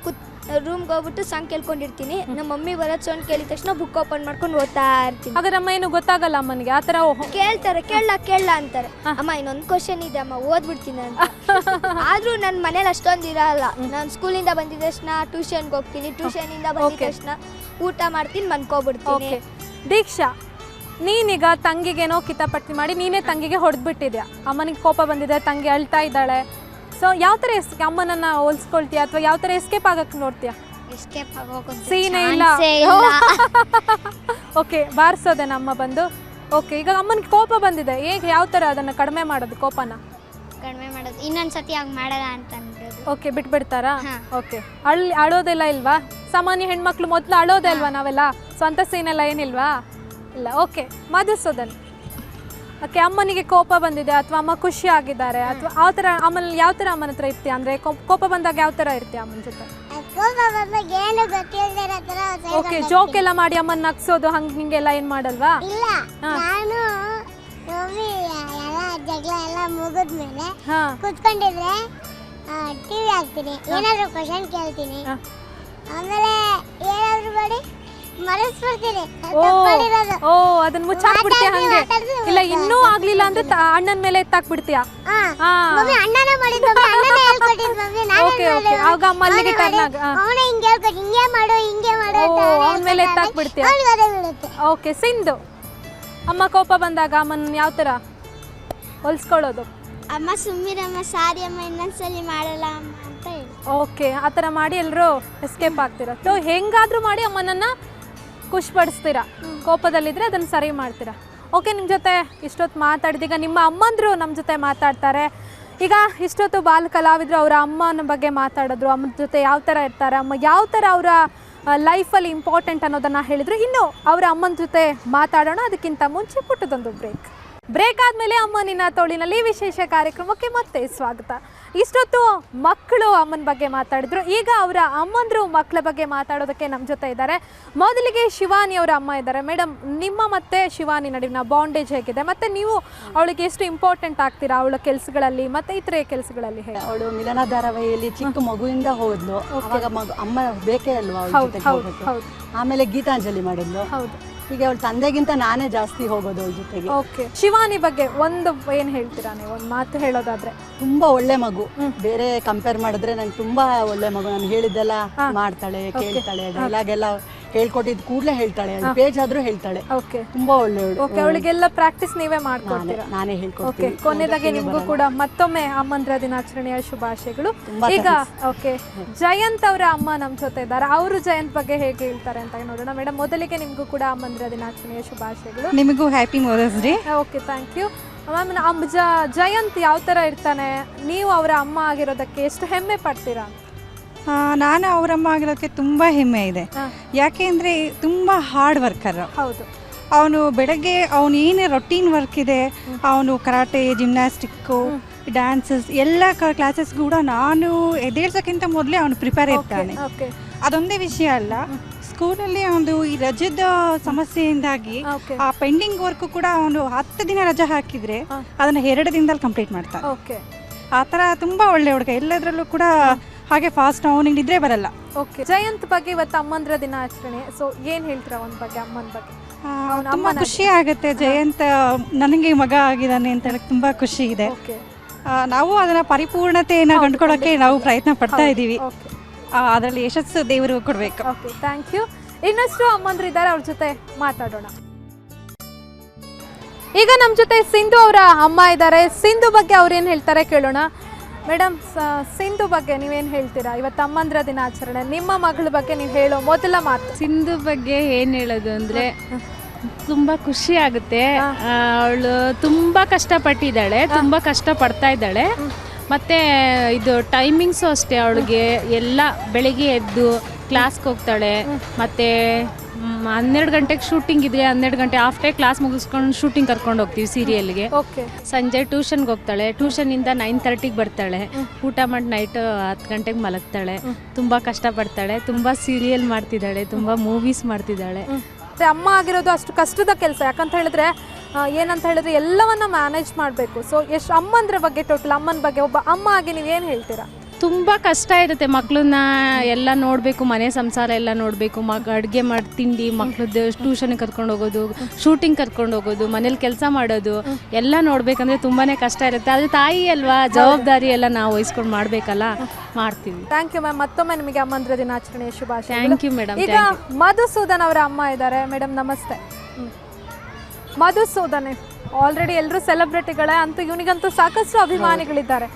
C: ಕುತ್ ರೂಮ್ಗೆ ಹೋಗ್ಬಿಟ್ಟು ಸಾಂಗ್ ಕೇಳ್ಕೊಂಡಿರ್ತೀನಿ. ನಮ್ಮ ಮಮ್ಮಿ ಬರೋದು ಸೌಂಡ್ ಕೇಳಿದ ತಕ್ಷಣ ಬುಕ್ ಓಪನ್ ಮಾಡ್ಕೊಂಡು ಓದ್ತಾ ಇರ್ತೀನಿ.
A: ಹಾಗಾದ್ರೆ ಅಮ್ಮ ಏನು ಗೊತ್ತಾಗಲ್ಲ ಅಮ್ಮನಿಗೆ? ಆ ಥರ
C: ಕೇಳ್ತಾರೆ ಕೇಳ ಕೇಳ ಅಂತಾರೆ. ಅಮ್ಮ ಇನ್ನೊಂದು ಕ್ವಶನ್ ಇದೆ ಅಮ್ಮ ಓದ್ಬಿಡ್ತೀನಿ ಅಂತ. ಆದ್ರೂ ನನ್ನ ಮನೇಲಿ ಅಷ್ಟೊಂದು ಇರಲ್ಲ. ನಾನು ಸ್ಕೂಲಿಂದ ಬಂದಿದ ತಕ್ಷಣ ಟ್ಯೂಷನ್ಗೆ ಹೋಗ್ತೀನಿ. ಟ್ಯೂಷನಿಂದ ಬಂದಿದ. ತಕ್ಷಣ ಊಟ ಮಾಡ್ತೀನಿ ಮನ್ಕೋಬಿಡ್ತೀನಿ
A: ದೀಕ್ಷಾ ನೀನೀಗ ತಂಗಿಗೇನೋ ಕಿತಾಪಟ್ಟಿ ಮಾಡಿ ನೀನೇ ತಂಗಿಗೆ ಹೊಡೆದ್ಬಿಟ್ಟಿದ್ಯಾ? ಅಮ್ಮನಿಗೆ ಕೋಪ ಬಂದಿದೆ ತಂಗಿ ಅಳ್ತಾ ಇದ್ದಾಳೆ. ಸೊ ಯಾವ ತರ ಎಸ್ ಅಮ್ಮನನ್ನ ಹೋಲಿಸ್ಕೊಳ್ತೀಯ ಅಥವಾ ಯಾವ ತರ ಎಸ್ಕೇಪ್ ಆಗಕ್ಕೆ ನೋಡ್ತೀಯ?
B: ಎಸ್ಕೇಪ್
A: ಸೀನೇ ಇಲ್ಲ. ಓಕೆ ಬಾರಿಸೋದೆ ನಮ್ಮ ಬಂದು. ಓಕೆ ಈಗ ಅಮ್ಮನಿಗೆ ಕೋಪ ಬಂದಿದೆ. ಹೇಗೆ ಯಾವ ತರ ಅದನ್ನ ಕಡಿಮೆ ಮಾಡೋದು ಕೋಪನ?
B: ಕಡಿಮೆ ಮಾಡೋದು. ಇನ್ನೊಂದು ಸತಿ ಹಾಗೆ ಮಾಡಲ್ಲ ಅಂತ
A: ಓಕೆ ಬಿಟ್ಬಿಡ್ತಾರಾ. ಓಕೆ ಅಳ್ ಅಳೋದೆಲ್ಲ ಇಲ್ವಾ? ಸಾಮಾನ್ಯ ಹೆಣ್ಮಕ್ಳು ಮೊದಲು ಅಳೋದೇ ಅಲ್ವಾ ನಾವೆಲ್ಲ? ಸ್ವಂತ ಸೀನೆಲ್ಲ ಏನಿಲ್ವಾ? ಇಲ್ಲ. ಓಕೆ ಮಧುಸೂದನ್ ಓಕೆ ಅಮ್ಮನಿಗೆ ಕೋಪ ಬಂದಿದೆ ಅಥವಾ ಅಮ್ಮ ಖುಷಿ ಆಗಿದ್ದಾರೆ ಅಥವಾ ಆ ಥರ ಅಮ್ಮನ ಯಾವ ಥರ ಅಮ್ಮನ ಹತ್ರ ಇರ್ತೀಯ ಅಂದರೆ ಕೋಪ ಬಂದಾಗ ಯಾವ ಥರ ಇರ್ತೀಯ ಅಮ್ಮನ ಜೊತೆ? ಓಕೆ ಜೋಕ್ ಎಲ್ಲ ಮಾಡಿ ಅಮ್ಮನ ನಗ್ಸೋದು ಹಂಗೆ ಹಿಂಗೆಲ್ಲ ಏನು ಮಾಡಲ್ವಾ?
B: ನಾನು ಜಗಳ ಎಲ್ಲ ಮುಗಿದ್ಮೇಲೆ ಕುತ್ಕೊಂಡಿದ್ರೆ ಟಿವಿ ಹಾಕ್ತೀನಿ. ಏನಾದ್ರು ಕ್ವಶನ್ ಕೇಳ್ತೀನಿ. ಆಮೇಲೆ ಏನಾದ್ರು ಮಾಡಿ? ಮರೆಸ್ಬಿಡ್ತೀನಿ.
A: ಓ ಅದನ್ನ ಮುಚ್ಚಾಕ್ಬಿಡ್ತೀಯ
B: ಮಾತಾಡ್ತೀನಿ,
A: ಹಂಗೆ? ಇಲ್ಲ ಇನ್ನೂ ಆಗ್ಲಿಲ್ಲ ಅಂದ್ರೆ ಅಣ್ಣನ ಮೇಲೆ
B: ಹೇಳ್ಕೊಟ್ಟಿದ್ದು ಮಮ್ಮಿ
A: ಓಕೆ ಓಕೆ ಆಗ ಅಮ್ಮ ಅಲ್ಲಿಗೆ ಟರ್ನ್ ಆಗ
B: ಅವನೇ
A: ಮೇಲೆ
B: ಅದೇ ಬೀಳುತ್ತೆ.
A: ಓಕೆ ಸಿಂಧು. ಅಮ್ಮ ಕೋಪ ಬಂದಾಗ ಅಮ್ಮನ ಯಾವ ತರ? ಹೊಲ್ಸ್ಕೊಳ್ಳೋದು.
B: ಅಮ್ಮ ಸುಮ್ಮಿರಮ್ಮ ಸಾರಿ ಅಮ್ಮ ಇನ್ನೊಂದ್ಸಲಿ ಮಾಡಲ್ಲ ಅಮ್ಮ ಅಂತ ಹೇಳಿ.
A: ಓಕೆ ಆ ಥರ ಮಾಡಿ ಎಲ್ಲರೂ ಎಸ್ಕೇಪ್ ಆಗ್ತೀರಾ? ಸೊ ಹೆಂಗಾದ್ರೂ ಮಾಡಿ ಅಮ್ಮನನ್ನ ಖುಷಿಪಡಿಸ್ತೀರಾ? ಕೋಪದಲ್ಲಿದ್ದರೆ ಅದನ್ನು ಸರಿ ಮಾಡ್ತೀರಾ? ಓಕೆ ನಿಮ್ಮ ಜೊತೆ ಇಷ್ಟೊತ್ತು ಮಾತಾಡಿದೀಗ ನಿಮ್ಮ ಅಮ್ಮಂದರು ನಮ್ಮ ಜೊತೆ ಮಾತಾಡ್ತಾರೆ. ಈಗ ಇಷ್ಟೊತ್ತು ಬಾಲ್ ಕಲಾವಿದರು ಅವರ ಅಮ್ಮನ ಬಗ್ಗೆ ಮಾತಾಡಿದ್ರು. ಅಮ್ಮನ ಜೊತೆ ಯಾವ ಥರ ಇರ್ತಾರೆ? ಅಮ್ಮ ಯಾವ ಥರ ಅವರ ಲೈಫಲ್ಲಿ ಇಂಪಾರ್ಟೆಂಟ್ ಅನ್ನೋದನ್ನು ಹೇಳಿದರು. ಇನ್ನು ಅವರ ಅಮ್ಮನ ಜೊತೆ ಮಾತಾಡೋಣ. ಅದಕ್ಕಿಂತ ಮುಂಚೆ ಪುಟ್ಟದೊಂದು ಬ್ರೇಕ್ ಬ್ರೇಕ್ ಆದಮೇಲೆ ಅಮ್ಮ ನಿನ್ನ ತೋಳಿನಲ್ಲಿ ವಿಶೇಷ ಕಾರ್ಯಕ್ರಮಕ್ಕೆ ಮತ್ತೆ ಸ್ವಾಗತ. ಇಷ್ಟೊತ್ತು ಮಕ್ಕಳು ಅಮ್ಮನ ಬಗ್ಗೆ ಮಾತಾಡಿದ್ರು. ಈಗ ಅವರ ಅಮ್ಮಂದ್ರು ಮಕ್ಕಳ ಬಗ್ಗೆ ಮಾತಾಡೋದಕ್ಕೆ ನಮ್ಮ ಜೊತೆ ಇದ್ದಾರೆ. ಮೊದಲಿಗೆ ಶಿವಾನಿ ಅವರ ಅಮ್ಮ ಇದ್ದಾರೆ. ಮೇಡಮ್ ನಿಮ್ಮ ಮತ್ತೆ ಶಿವಾನಿ ನಡುವಿನ ಬಾಂಡೇಜ್ ಹೇಗಿದೆ? ಮತ್ತೆ ನೀವು ಅವಳಿಗೆ ಎಷ್ಟು ಇಂಪಾರ್ಟೆಂಟ್ ಆಗ್ತೀರಾ? ಅವಳ ಕೆಲಸಗಳಲ್ಲಿ ಮತ್ತೆ ಇತರೆ ಕೆಲಸಗಳಲ್ಲಿ ಹೇಗೆ
D: ಅವಳು ಮಿಲನ ಧಾರಾವಾಹಿಯಲ್ಲಿ ಚಿಕ್ಕ ಮಗುವಿಂದ ಹೋದ್ಲು. ಅವಾಗ ಮಗು ಅಮ್ಮ ಬೇಕೇ ಅಲ್ವಾ ಆಮೇಲೆ ಗೀತಾಂಜಲಿ ಮಾಡಿದ್ಲು.
A: ಹೌದು.
D: ಈಗ ಅವಳ ತಂದೆಗಿಂತ ನಾನೇ ಜಾಸ್ತಿ ಹೋಗೋದು ಅವಳ ಜೊತೆಗೆ.
A: ಓಕೆ ಶಿವಾನಿ ಬಗ್ಗೆ ಒಂದು ಏನು ಹೇಳ್ತೀರಾ ನೀವು? ಒಂದು ಮಾತು ಹೇಳೋದಾದ್ರೆ.
D: ತುಂಬಾ ಒಳ್ಳೆ ಮಗು. ಬೇರೆ ಕಂಪೇರ್ ಮಾಡಿದ್ರೆ ನಂಗೆ ತುಂಬಾ ಒಳ್ಳೆ ಮಗು. ನಾನು ಹೇಳಿದ್ದೆಲ್ಲ. ಮಾಡ್ತಾಳೆ ಕೇಳ್ತಾಳೆ ಡೈಲಾಗ್ ಎಲ್ಲ ಹೇಳ್ಕೊಟ್ಟಿದ್ ಕೂಡ್ಲೇ ಹೇಳ್ತಾಳೆ ಪೇಜ್ ಆದ್ರೂ ಹೇಳ್ತಾಳೆ.
A: ಓಕೆ
D: ತುಂಬಾ ಒಳ್ಳೆಯವಳು.
A: ಓಕೆ ಅವಳಿಗೆಲ್ಲ ಪ್ರಾಕ್ಟೀಸ್ ನೀವೇ
D: ನಾನೇ
A: ಮಾಡ್ಕೊಡ್ತೀರಾ?
D: ನಾನೇ
A: ಓಕೆ
D: ಹೇಳ್ಕೊಡ್ತೀನಿ.
A: ಕೊನೆಯದಾಗಿ ನಿಮಗೂ ಕೂಡ ಮತ್ತೊಮ್ಮೆ ಅಮ್ಮಂದ್ರ ದಿನಾಚರಣೆಯ ಶುಭಾಶಯಗಳು. ಈಗ ಓಕೆ ಜಯಂತ್ ಅವರ ಅಮ್ಮ ನಮ್ಮ ಜೊತೆ ಇದ್ದಾರೆ. ಅವರು ಜಯಂತ್ ಬಗ್ಗೆ ಹೇಗೆ ಹೇಳ್ತಾರೆ ಅಂತ ನೋಡೋಣ. ಮೇಡಮ್ ಮೊದಲಿಗೆ ನಿಮ್ಗೂ ಕೂಡ ಅಮ್ಮಂದ್ರ ದಿನಾಚರಣೆಯ ಶುಭಾಶಯಗಳು.
E: ನಿಮಗೂ happy mother's day
A: okay thank you ma'am ಅಮ್ಮ ಜಯಂತ್ ಯಾವ ತರ ಇರ್ತಾನೆ? ನೀವು ಅವರ ಅಮ್ಮ ಆಗಿರೋದಕ್ಕೆ ಎಷ್ಟು ಹೆಮ್ಮೆ ಪಡ್ತೀರಾ
E: ನಾನು ಅವರಮ್ಮ ಆಗಿರೋದಕ್ಕೆ ತುಂಬ ಹೆಮ್ಮೆ ಇದೆ. ಯಾಕೆ ಅಂದರೆ ತುಂಬ ಹಾರ್ಡ್ ವರ್ಕರ್
A: ಹೌದು.
E: ಅವನು ಬೆಳಗ್ಗೆ ಅವನು ಏನೇ ರೊಟೀನ್ ವರ್ಕ್ ಇದೆ ಅವನು ಕರಾಟೆ ಜಿಮ್ನಾಸ್ಟಿಕ್ಕು ಡ್ಯಾನ್ಸಸ್ ಎಲ್ಲ ಕ್ಲಾಸಸ್ ಕೂಡ ನಾನು ಎದ್ದೇಳ್ಸೋಕ್ಕಿಂತ ಮೊದಲೇ ಅವನು ಪ್ರಿಪೇರ್ ಇರ್ತಾನೆ. ಅದೊಂದೇ ವಿಷಯ ಅಲ್ಲ ಸ್ಕೂಲಲ್ಲಿ ಒಂದು ಈ ರಜದ ಸಮಸ್ಯೆಯಿಂದಾಗಿ ಆ ಪೆಂಡಿಂಗ್ ವರ್ಕ್ ಕೂಡ ಅವನು ಹತ್ತು ದಿನ ರಜೆ ಹಾಕಿದ್ರೆ. ಅದನ್ನು ಎರಡು ದಿನದಲ್ಲಿ ಕಂಪ್ಲೀಟ್ ಮಾಡ್ತಾನೆ. ಆ ಥರ ತುಂಬ ಒಳ್ಳೆ ಹುಡುಗ. ಎಲ್ಲದರಲ್ಲೂ ಕೂಡ ಹಾಗೆ ಫಾಸ್ಟ್ ಅವನಿಗೆ ನಿದ್ರೆ ಬರಲ್ಲ.
A: ಓಕೆ ಜಯಂತ್ ಬಗ್ಗೆ ಇವತ್ತು ಅಮ್ಮಂದ್ರ ದಿನಾಚರಣೆ. ಸೊ ಏನು ಹೇಳ್ತೀರಾ ಅವನ ಬಗ್ಗೆ ಅಮ್ಮನ ಬಗ್ಗೆ? ತುಂಬಾ
E: ತುಂಬ
A: ಅಮ್ಮನ-
E: ಖುಷಿ ಆಗುತ್ತೆ. ಜಯಂತ್ ನನಗೆ ಮಗ ಆಗಿದ್ದಾನೆ ಅಂತ ಹೇಳಕ್ ತುಂಬಾ ಖುಷಿ ಇದೆ.
A: ಓಕೆ
E: ಆ, ನಾವು ಅದನ್ನ ಪರಿಪೂರ್ಣತೆಯನ್ನ
A: ಕಂಡುಕೊಳ್ಳಕ್ಕೆ
E: ಕಂಡುಕೊಳ್ಳೋಕೆ ನಾವು ಪ್ರಯತ್ನ ಪಡ್ತಾ ಇದ್ದೀವಿ.
A: ಓಕೆ
E: ಅದರಲ್ಲಿ ಯಶಸ್ಸು ದೇವರು ಕೊಡಬೇಕು.
A: ಓಕೆ ಥ್ಯಾಂಕ್ ಯು ಇನ್ನಷ್ಟು ಅಮ್ಮಂದ್ರು ಇದ್ದಾರೆ ಅವ್ರ ಜೊತೆ ಮಾತಾಡೋಣ. ಈಗ ನಮ್ಮ ಜೊತೆ ಸಿಂಧು ಅವರ ಅಮ್ಮ ಇದ್ದಾರೆ. ಸಿಂಧು ಬಗ್ಗೆ ಅವ್ರು ಏನು ಹೇಳ್ತಾರೆ ಕೇಳೋಣ. ಮೇಡಮ್ ಸಿಂಧು ಬಗ್ಗೆ ನೀವೇನು ಹೇಳ್ತೀರಾ? ಇವತ್ತು ಅಮ್ಮಂದ್ರ ದಿನಾಚರಣೆ ನಿಮ್ಮ ಮಗಳ ಬಗ್ಗೆ ನೀವು ಹೇಳೋ ಮೊದಲ ಮಾತು.
F: ಸಿಂಧು ಬಗ್ಗೆ ಏನು ಹೇಳೋದು ಅಂದರೆ ತುಂಬ ಖುಷಿ ಆಗುತ್ತೆ. ಅವಳು ತುಂಬ ಕಷ್ಟಪಟ್ಟಿದ್ದಾಳೆ ತುಂಬ ಕಷ್ಟ ಪಡ್ತಾ ಇದ್ದಾಳೆ ಮತ್ತು ಇದು ಟೈಮಿಂಗ್ಸು ಅಷ್ಟೇ ಅವಳಿಗೆ ಎಲ್ಲ ಬೆಳಿಗ್ಗೆ ಎದ್ದು ಕ್ಲಾಸ್ಗೆ ಹೋಗ್ತಾಳೆ ಮತ್ತು ಹನ್ನೆರಡು ಗಂಟೆಗೆ ಶೂಟಿಂಗ್ ಇದ್ರೆ ಹನ್ನೆರಡು ಗಂಟೆ ಆಫ್ಟರ್ ಕ್ಲಾಸ್ ಮುಗಿಸ್ಕೊಂಡು ಶೂಟಿಂಗ್ ಕರ್ಕೊಂಡು ಹೋಗ್ತೀವಿ ಸೀರಿಯಲ್ಗೆ
A: ಓಕೆ
F: ಸಂಜೆ ಟ್ಯೂಷನ್ಗೆ ಹೋಗ್ತಾಳೆ ಟ್ಯೂಷನಿಂದ ನೈನ್ ತರ್ಟಿಗೆ ಬರ್ತಾಳೆ. ಊಟ ಮಾಡಿ ನೈಟ್ ಹತ್ತು ಗಂಟೆಗೆ ಮಲಗ್ತಾಳೆ. ತುಂಬ ಕಷ್ಟಪಡ್ತಾಳೆ ತುಂಬ ಸೀರಿಯಲ್ ಮಾಡ್ತಿದ್ದಾಳೆ ತುಂಬ ಮೂವೀಸ್ ಮಾಡ್ತಿದ್ದಾಳೆ.
A: ಮತ್ತೆ ಅಮ್ಮ ಆಗಿರೋದು ಅಷ್ಟು ಕಷ್ಟದ ಕೆಲಸ ಯಾಕಂತ ಹೇಳಿದ್ರೆ ಏನಂತ ಹೇಳಿದ್ರೆ ಎಲ್ಲವನ್ನ ಮ್ಯಾನೇಜ್ ಮಾಡಬೇಕು. ಸೊ ಎಷ್ಟು ಅಮ್ಮಂದ್ರ ಬಗ್ಗೆ ಟೋಟಲ್ ಅಮ್ಮನ ಬಗ್ಗೆ ಒಬ್ಬ ಅಮ್ಮ ಆಗಿ ನೀವೇನು ಹೇಳ್ತೀರಾ?
F: ತುಂಬ ಕಷ್ಟ ಇರುತ್ತೆ ಮಕ್ಕಳನ್ನ ಎಲ್ಲ ನೋಡಬೇಕು ಮನೆ ಸಂಸಾರ ಎಲ್ಲ ನೋಡಬೇಕು ಮಗ ಅಡುಗೆ ಮಾಡಿ ತಿಂಡಿ ಮಕ್ಳದ್ದು ಟ್ಯೂಷನ್ಗೆ ಕರ್ಕೊಂಡು ಹೋಗೋದು ಶೂಟಿಂಗ್ ಕರ್ಕೊಂಡು ಹೋಗೋದು ಮನೇಲಿ ಕೆಲಸ ಮಾಡೋದು ಎಲ್ಲ ನೋಡ್ಬೇಕಂದ್ರೆ ತುಂಬಾನೇ ಕಷ್ಟ ಇರುತ್ತೆ. ಆದರೆ ತಾಯಿ ಅಲ್ವಾ ಜವಾಬ್ದಾರಿ ಎಲ್ಲ ನಾವು ವಹಿಸ್ಕೊಂಡು ಮಾಡ್ಬೇಕಲ್ಲ ಮಾಡ್ತೀವಿ.
A: ಥ್ಯಾಂಕ್ ಯು ಮ್ಯಾಮ್ ಮತ್ತೊಮ್ಮೆ ನಿಮಗೆ ಅಮ್ಮಂದ್ರ ದಿನಾಚರಣೆ ಶುಭಾಶಯ
F: ಥ್ಯಾಂಕ್ ಯು ಮೇಡಮ್
A: ಈಗ ಮಧುಸೂದನ್ ಅವರ ಅಮ್ಮ ಇದ್ದಾರೆ. ಮೇಡಮ್ ನಮಸ್ತೆ. ಮಧುಸೂದನ್ ಆಲ್ರೆಡಿ ಎಲ್ಲರೂ ಸೆಲೆಬ್ರಿಟಿಗಳೇ ಅಂತೂ ಇವನಿಗಂತೂ ಸಾಕಷ್ಟು ಅಭಿಮಾನಿಗಳಿದ್ದಾರೆ.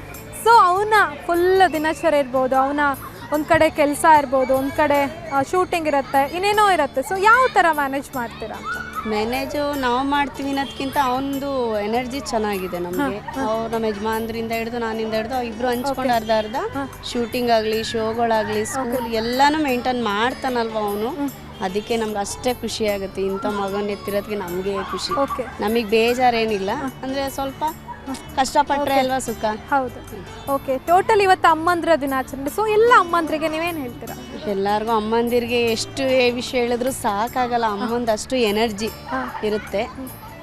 A: ಸೊ ಅವನ ಫುಲ್ ದಿನಚರಿ ಇರ್ಬೋದು ಅವನ ಒಂದು ಕಡೆ ಕೆಲಸ ಇರ್ಬೋದು ಒಂದು ಕಡೆ ಶೂಟಿಂಗ್ ಇರುತ್ತೆ ಇನ್ನೇನೋ ಇರುತ್ತೆ. ಸೊ ಯಾವ ಥರ ಮ್ಯಾನೇಜ್ ಮಾಡ್ತೀರಾ ಅಂತ?
G: ಮ್ಯಾನೇಜು ನಾವು ಮಾಡ್ತೀವಿ ಅನ್ನೋದಕ್ಕಿಂತ ಅವನದು ಎನರ್ಜಿ ಚೆನ್ನಾಗಿದೆ ನಮಗೆ. ಅವ್ರು ನಮ್ಮ ಯಜಮಾನ್ರಿಂದ ಹಿಡಿದು ನಾನಿಂದ ಹಿಡಿದು ಇಬ್ರು ಹಂಚ್ಕೊಂಡು ಅರ್ಧ ಅರ್ಧ ಶೂಟಿಂಗ್ ಆಗಲಿ ಶೋಗಳಾಗಲಿ ಸ್ಕೂಲ್ ಎಲ್ಲಾನು ಮೇಂಟೈನ್ ಮಾಡ್ತಾನಲ್ವ ಅವನು? ಅದಕ್ಕೆ ನಮ್ಗೆ ಅಷ್ಟೇ ಖುಷಿ ಆಗುತ್ತೆ. ಇಂಥ ಮಗನ ಎತ್ತಿರೋದಕ್ಕೆ ನಮಗೆ ಖುಷಿ.
A: ಓಕೆ
G: ನಮಗೆ ಬೇಜಾರೇನಿಲ್ಲ. ಅಂದರೆ ಸ್ವಲ್ಪ ಕಷ್ಟಪಟ್ಟರೆ ಅಲ್ವಾ ಸುಖ?
A: ಹೌದು. ಓಕೆ ಟೋಟಲ್ ಇವತ್ತು ಅಮ್ಮಂದ್ರ ದಿನಾಚರಣೆ. ಸೊ ಎಲ್ಲ ಅಮ್ಮಂದ್ರಿಗೆ ನೀವೇನು ಹೇಳ್ತೀರಾ?
G: ಎಲ್ಲರಿಗೂ ಅಮ್ಮಂದಿರಿಗೆ ಎಷ್ಟು ವಿಷಯ ಹೇಳಿದ್ರು ಸಾಕಾಗಲ್ಲ. ಅಮ್ಮಂದು ಅಷ್ಟು ಎನರ್ಜಿ ಇರುತ್ತೆ.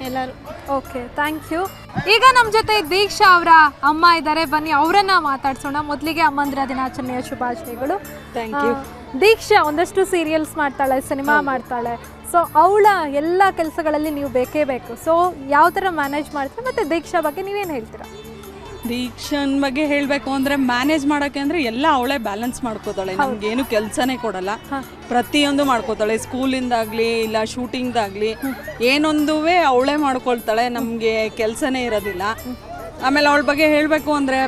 G: ಎಲ್ಲರೂ.
A: ಓಕೆ ಥ್ಯಾಂಕ್ ಯು ಈಗ ನಮ್ಮ ಜೊತೆ ದೀಕ್ಷಾ ಅವರ ಅಮ್ಮ ಇದ್ದಾರೆ ಬನ್ನಿ ಅವರನ್ನ ಮಾತಾಡ್ಸೋಣ. ಮೊದಲಿಗೆ ಅಮ್ಮಂದ್ರ ದಿನಾಚರಣೆಯ ಶುಭಾಶಯಗಳು.
D: ಥ್ಯಾಂಕ್
A: ಆ, ದೀಕ್ಷಾ ಒಂದಷ್ಟು ಸೀರಿಯಲ್ಸ್ ಮಾಡ್ತಾಳೆ ಸಿನಿಮಾ ಮಾಡ್ತಾಳೆ. ಸೊ ಅವಳ ಎಲ್ಲ ಕೆಲಸಗಳಲ್ಲಿ ನೀವು ಬೇಕೇ ಬೇಕು. ಸೊ ಯಾವ ಥರ ಮ್ಯಾನೇಜ್ ಮಾಡ್ತೀರಾ ಮತ್ತು ದೀಕ್ಷಾ ಬಗ್ಗೆ ನೀವೇನು ಹೇಳ್ತೀರಾ?
H: ದೀಕ್ಷನ್ ಬಗ್ಗೆ ಹೇಳಬೇಕು ಅಂದರೆ ಮ್ಯಾನೇಜ್ ಮಾಡೋಕ್ಕೆ ಅಂದರೆ ಎಲ್ಲ ಅವಳೇ ಬ್ಯಾಲೆನ್ಸ್ ಮಾಡ್ಕೋತಾಳೆ. ನಮಗೇನು ಕೆಲಸನೇ ಕೊಡಲ್ಲ. ಪ್ರತಿಯೊಂದು ಮಾಡ್ಕೋತಾಳೆ. ಸ್ಕೂಲಿಂದಾಗಲಿ ಇಲ್ಲ ಶೂಟಿಂಗ್ದಾಗಲಿ ಏನೊಂದುವೇ ಅವಳೇ ಮಾಡ್ಕೊಳ್ತಾಳೆ. ನಮಗೆ ಕೆಲಸನೇ ಇರೋದಿಲ್ಲ. ಆಮೇಲೆ ಅವಳ ಬಗ್ಗೆ ಹೇಳಬೇಕು ಅಂದ್ರೆ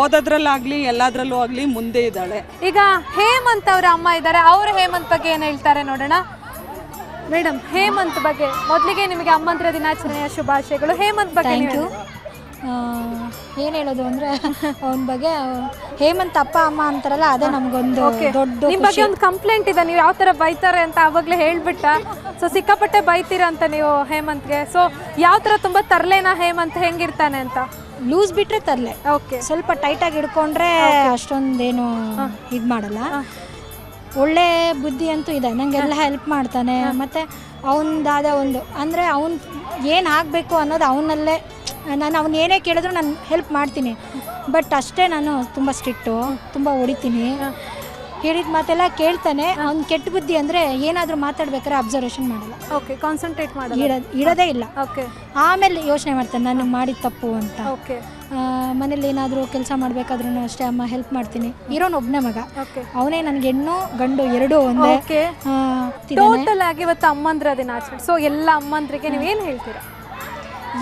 H: ಓದೋದ್ರಲ್ಲಾಗ್ಲಿ ಎಲ್ಲದರಲ್ಲೂ ಆಗಲಿ ಮುಂದೆ ಇದ್ದಾಳೆ.
A: ಈಗ ಹೇಮಂತ್ ಅವರ ಅಮ್ಮ ಇದ್ದಾರೆ ಅವರು ಹೇಮಂತ್ ಬಗ್ಗೆ ಏನು ಹೇಳ್ತಾರೆ ನೋಡೋಣ. ಮೇಡಮ್ ಹೇಮಂತ್ ಬಗ್ಗೆ ಮೊದಲಿಗೆ ನಿಮಗೆ ಅಮ್ಮಂತ್ರ ದಿನಾಚರಣೆಯ ಶುಭಾಶಯಗಳು. ಹೇಮಂತ್ ಬಗ್ಗೆ
I: ಥ್ಯಾಂಕ್ ಯು. ಏನು ಹೇಳೋದು ಅಂದರೆ ಅವನ ಬಗ್ಗೆ ಹೇಮಂತ್ ಅಪ್ಪ ಅಮ್ಮ ಅಂತಾರಲ್ಲ ಅದೇ ನಮಗೊಂದು. ದೊಡ್ಡ
A: ಬಗ್ಗೆ ಒಂದು ಕಂಪ್ಲೇಂಟ್ ಇದೆ ನೀವು ಯಾವ ತರ ಬೈತಾರೆ ಅಂತ ಅವಾಗ್ಲೇ ಹೇಳ್ಬಿಟ್ಟ. ಸೊ ಸಿಕ್ಕಾಪಟ್ಟೆ ಬೈತೀರಾ ಅಂತ ನೀವು ಹೇಮಂತ್ಗೆ? ಸೊ ಯಾವ ತರ ತುಂಬಾ ತರ್ಲೇನ ಹೇಮಂತ್? ಹೆಂಗಿರ್ತಾನೆ ಅಂತ?
I: ಲೂಸ್ ಬಿಟ್ಟರೆ ತರಲೆ.
A: ಓಕೆ
I: ಸ್ವಲ್ಪ ಟೈಟಾಗಿ ಹಿಡ್ಕೊಂಡ್ರೆ ಅಷ್ಟೊಂದೇನು ಇದು ಮಾಡಲ್ಲ. ಒಳ್ಳೆ ಬುದ್ಧಿ ಅಂತೂ ಇದೆ ನನಗೆಲ್ಲ ಹೆಲ್ಪ್ ಮಾಡ್ತಾನೆ. ಮತ್ತು ಅವನದಾದ ಒಂದು ಅಂದರೆ ಅವನು ಏನು ಆಗಬೇಕು ಅನ್ನೋದು ಅವನಲ್ಲೇ ನಾನು ಅವ್ನು ಏನೇ ಕೇಳಿದ್ರು ನಾನು ಹೆಲ್ಪ್ ಮಾಡ್ತೀನಿ. ಬಟ್ ಅಷ್ಟೇ ನಾನು ತುಂಬ ಸ್ಟ್ರಿಕ್ಟು ತುಂಬ ಹೊಡಿತೀನಿ. ಹೇಳಿದ ಮಾತೆಲ್ಲ ಕೇಳ್ತಾನೆ. ಅವ್ನು ಕೆಟ್ಟ ಬುದ್ಧಿ ಅಂದರೆ ಏನಾದರೂ ಮಾತಾಡ್ಬೇಕಾದ್ರೆ ಅಬ್ಸರ್ವೇಷನ್ ಮಾಡಲ್ಲ.
A: ಓಕೆ ಕಾನ್ಸಂಟ್ರೇಟ್ ಮಾಡಿ
I: ಇಡೋದು ಇಡೋದೇ ಇಲ್ಲ.
A: ಓಕೆ
I: ಆಮೇಲೆ ಯೋಚನೆ ಮಾಡ್ತಾನೆ ನಾನು ಮಾಡಿದ ತಪ್ಪು ಅಂತ.
A: ಓಕೆ
I: ಮನೇಲಿ ಏನಾದರೂ ಕೆಲಸ ಮಾಡಬೇಕಾದ್ರೂ ಅಷ್ಟೇ ಅಮ್ಮ ಹೆಲ್ಪ್ ಮಾಡ್ತೀನಿ. ಇರೋನು ಒಬ್ಬನೇ ಮಗ. ಅವನೇ ನನಗೆ ಹೆಣ್ಣು ಗಂಡು ಎರಡೂ ಒಂದೇ.
A: ಟೋಟಲ್ ಆಗಿ ಇವತ್ತು ಅಮ್ಮಂದ್ರ ದಿನಾಚರಣೆ ಸೊ ಎಲ್ಲ ಅಮ್ಮಂದ್ರಿಗೆ ನೀವು ಏನು ಹೇಳ್ತೀರಾ?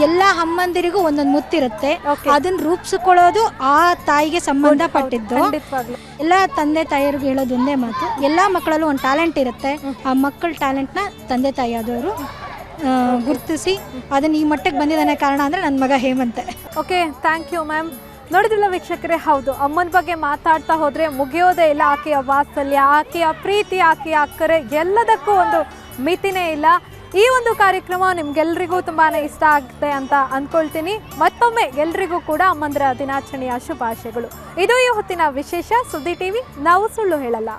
I: ಎಲ್ಲ ಅಮ್ಮಂದಿರಿಗೂ ಒಂದೊಂದು ಮುತ್ತಿರುತ್ತೆ. ಅದನ್ನ ರೂಪಿಸ್ಕೊಳ್ಳೋದು ಆ ತಾಯಿಗೆ ಸಂಬಂಧಪಟ್ಟಿದ್ದು. ಎಲ್ಲ ತಂದೆ ತಾಯಿಯರಿಗೆ ಹೇಳೋದು ಒಂದೇ ಮಾತು. ಎಲ್ಲ ಮಕ್ಕಳಲ್ಲೂ ಒಂದು ಟ್ಯಾಲೆಂಟ್ ಇರುತ್ತೆ. ಆ ಮಕ್ಕಳ ಟ್ಯಾಲೆಂಟ್ನ ತಂದೆ ತಾಯಿ ಆದವರು ಗುರುತಿಸಿ ಅದನ್ನ ಈ ಮಟ್ಟಕ್ಕೆ ಬಂದಿದ್ದಾನೆ ಕಾರಣ ಅಂದರೆ ನನ್ನ ಮಗ ಹೇಮಂತೆ.
A: ಓಕೆ ಥ್ಯಾಂಕ್ ಯು ಮ್ಯಾಮ್ ನೋಡಿದ್ರಲ್ಲ ವೀಕ್ಷಕರೇ ಹೌದು. ಅಮ್ಮನ ಬಗ್ಗೆ ಮಾತಾಡ್ತಾ ಹೋದರೆ ಮುಗಿಯೋದೇ ಇಲ್ಲ. ಆಕೆಯ ವಾತ್ಸಲ್ಯ ಆಕೆಯ ಪ್ರೀತಿ ಆಕೆಯ ಅಕ್ಕರೆ ಎಲ್ಲದಕ್ಕೂ ಒಂದು ಮಿತಿನೇ ಇಲ್ಲ. ಈ ಒಂದು ಕಾರ್ಯಕ್ರಮ ನಿಮ್ಗೆಲ್ರಿಗೂ ತುಂಬಾ ಇಷ್ಟ ಆಗುತ್ತೆ ಅಂತ ಅಂದ್ಕೊಳ್ತೀನಿ ಮತ್ತೊಮ್ಮೆ ಎಲ್ರಿಗೂ ಕೂಡ ಅಮ್ಮಂದ್ರ ದಿನಾಚರಣೆಯ ಶುಭಾಶಯಗಳು. ಇದು ಈ ಹೊತ್ತಿನ ವಿಶೇಷ ಸುದ್ದಿ ಟಿವಿ. ನಾವು ಸುಳ್ಳು ಹೇಳಲ್ಲ.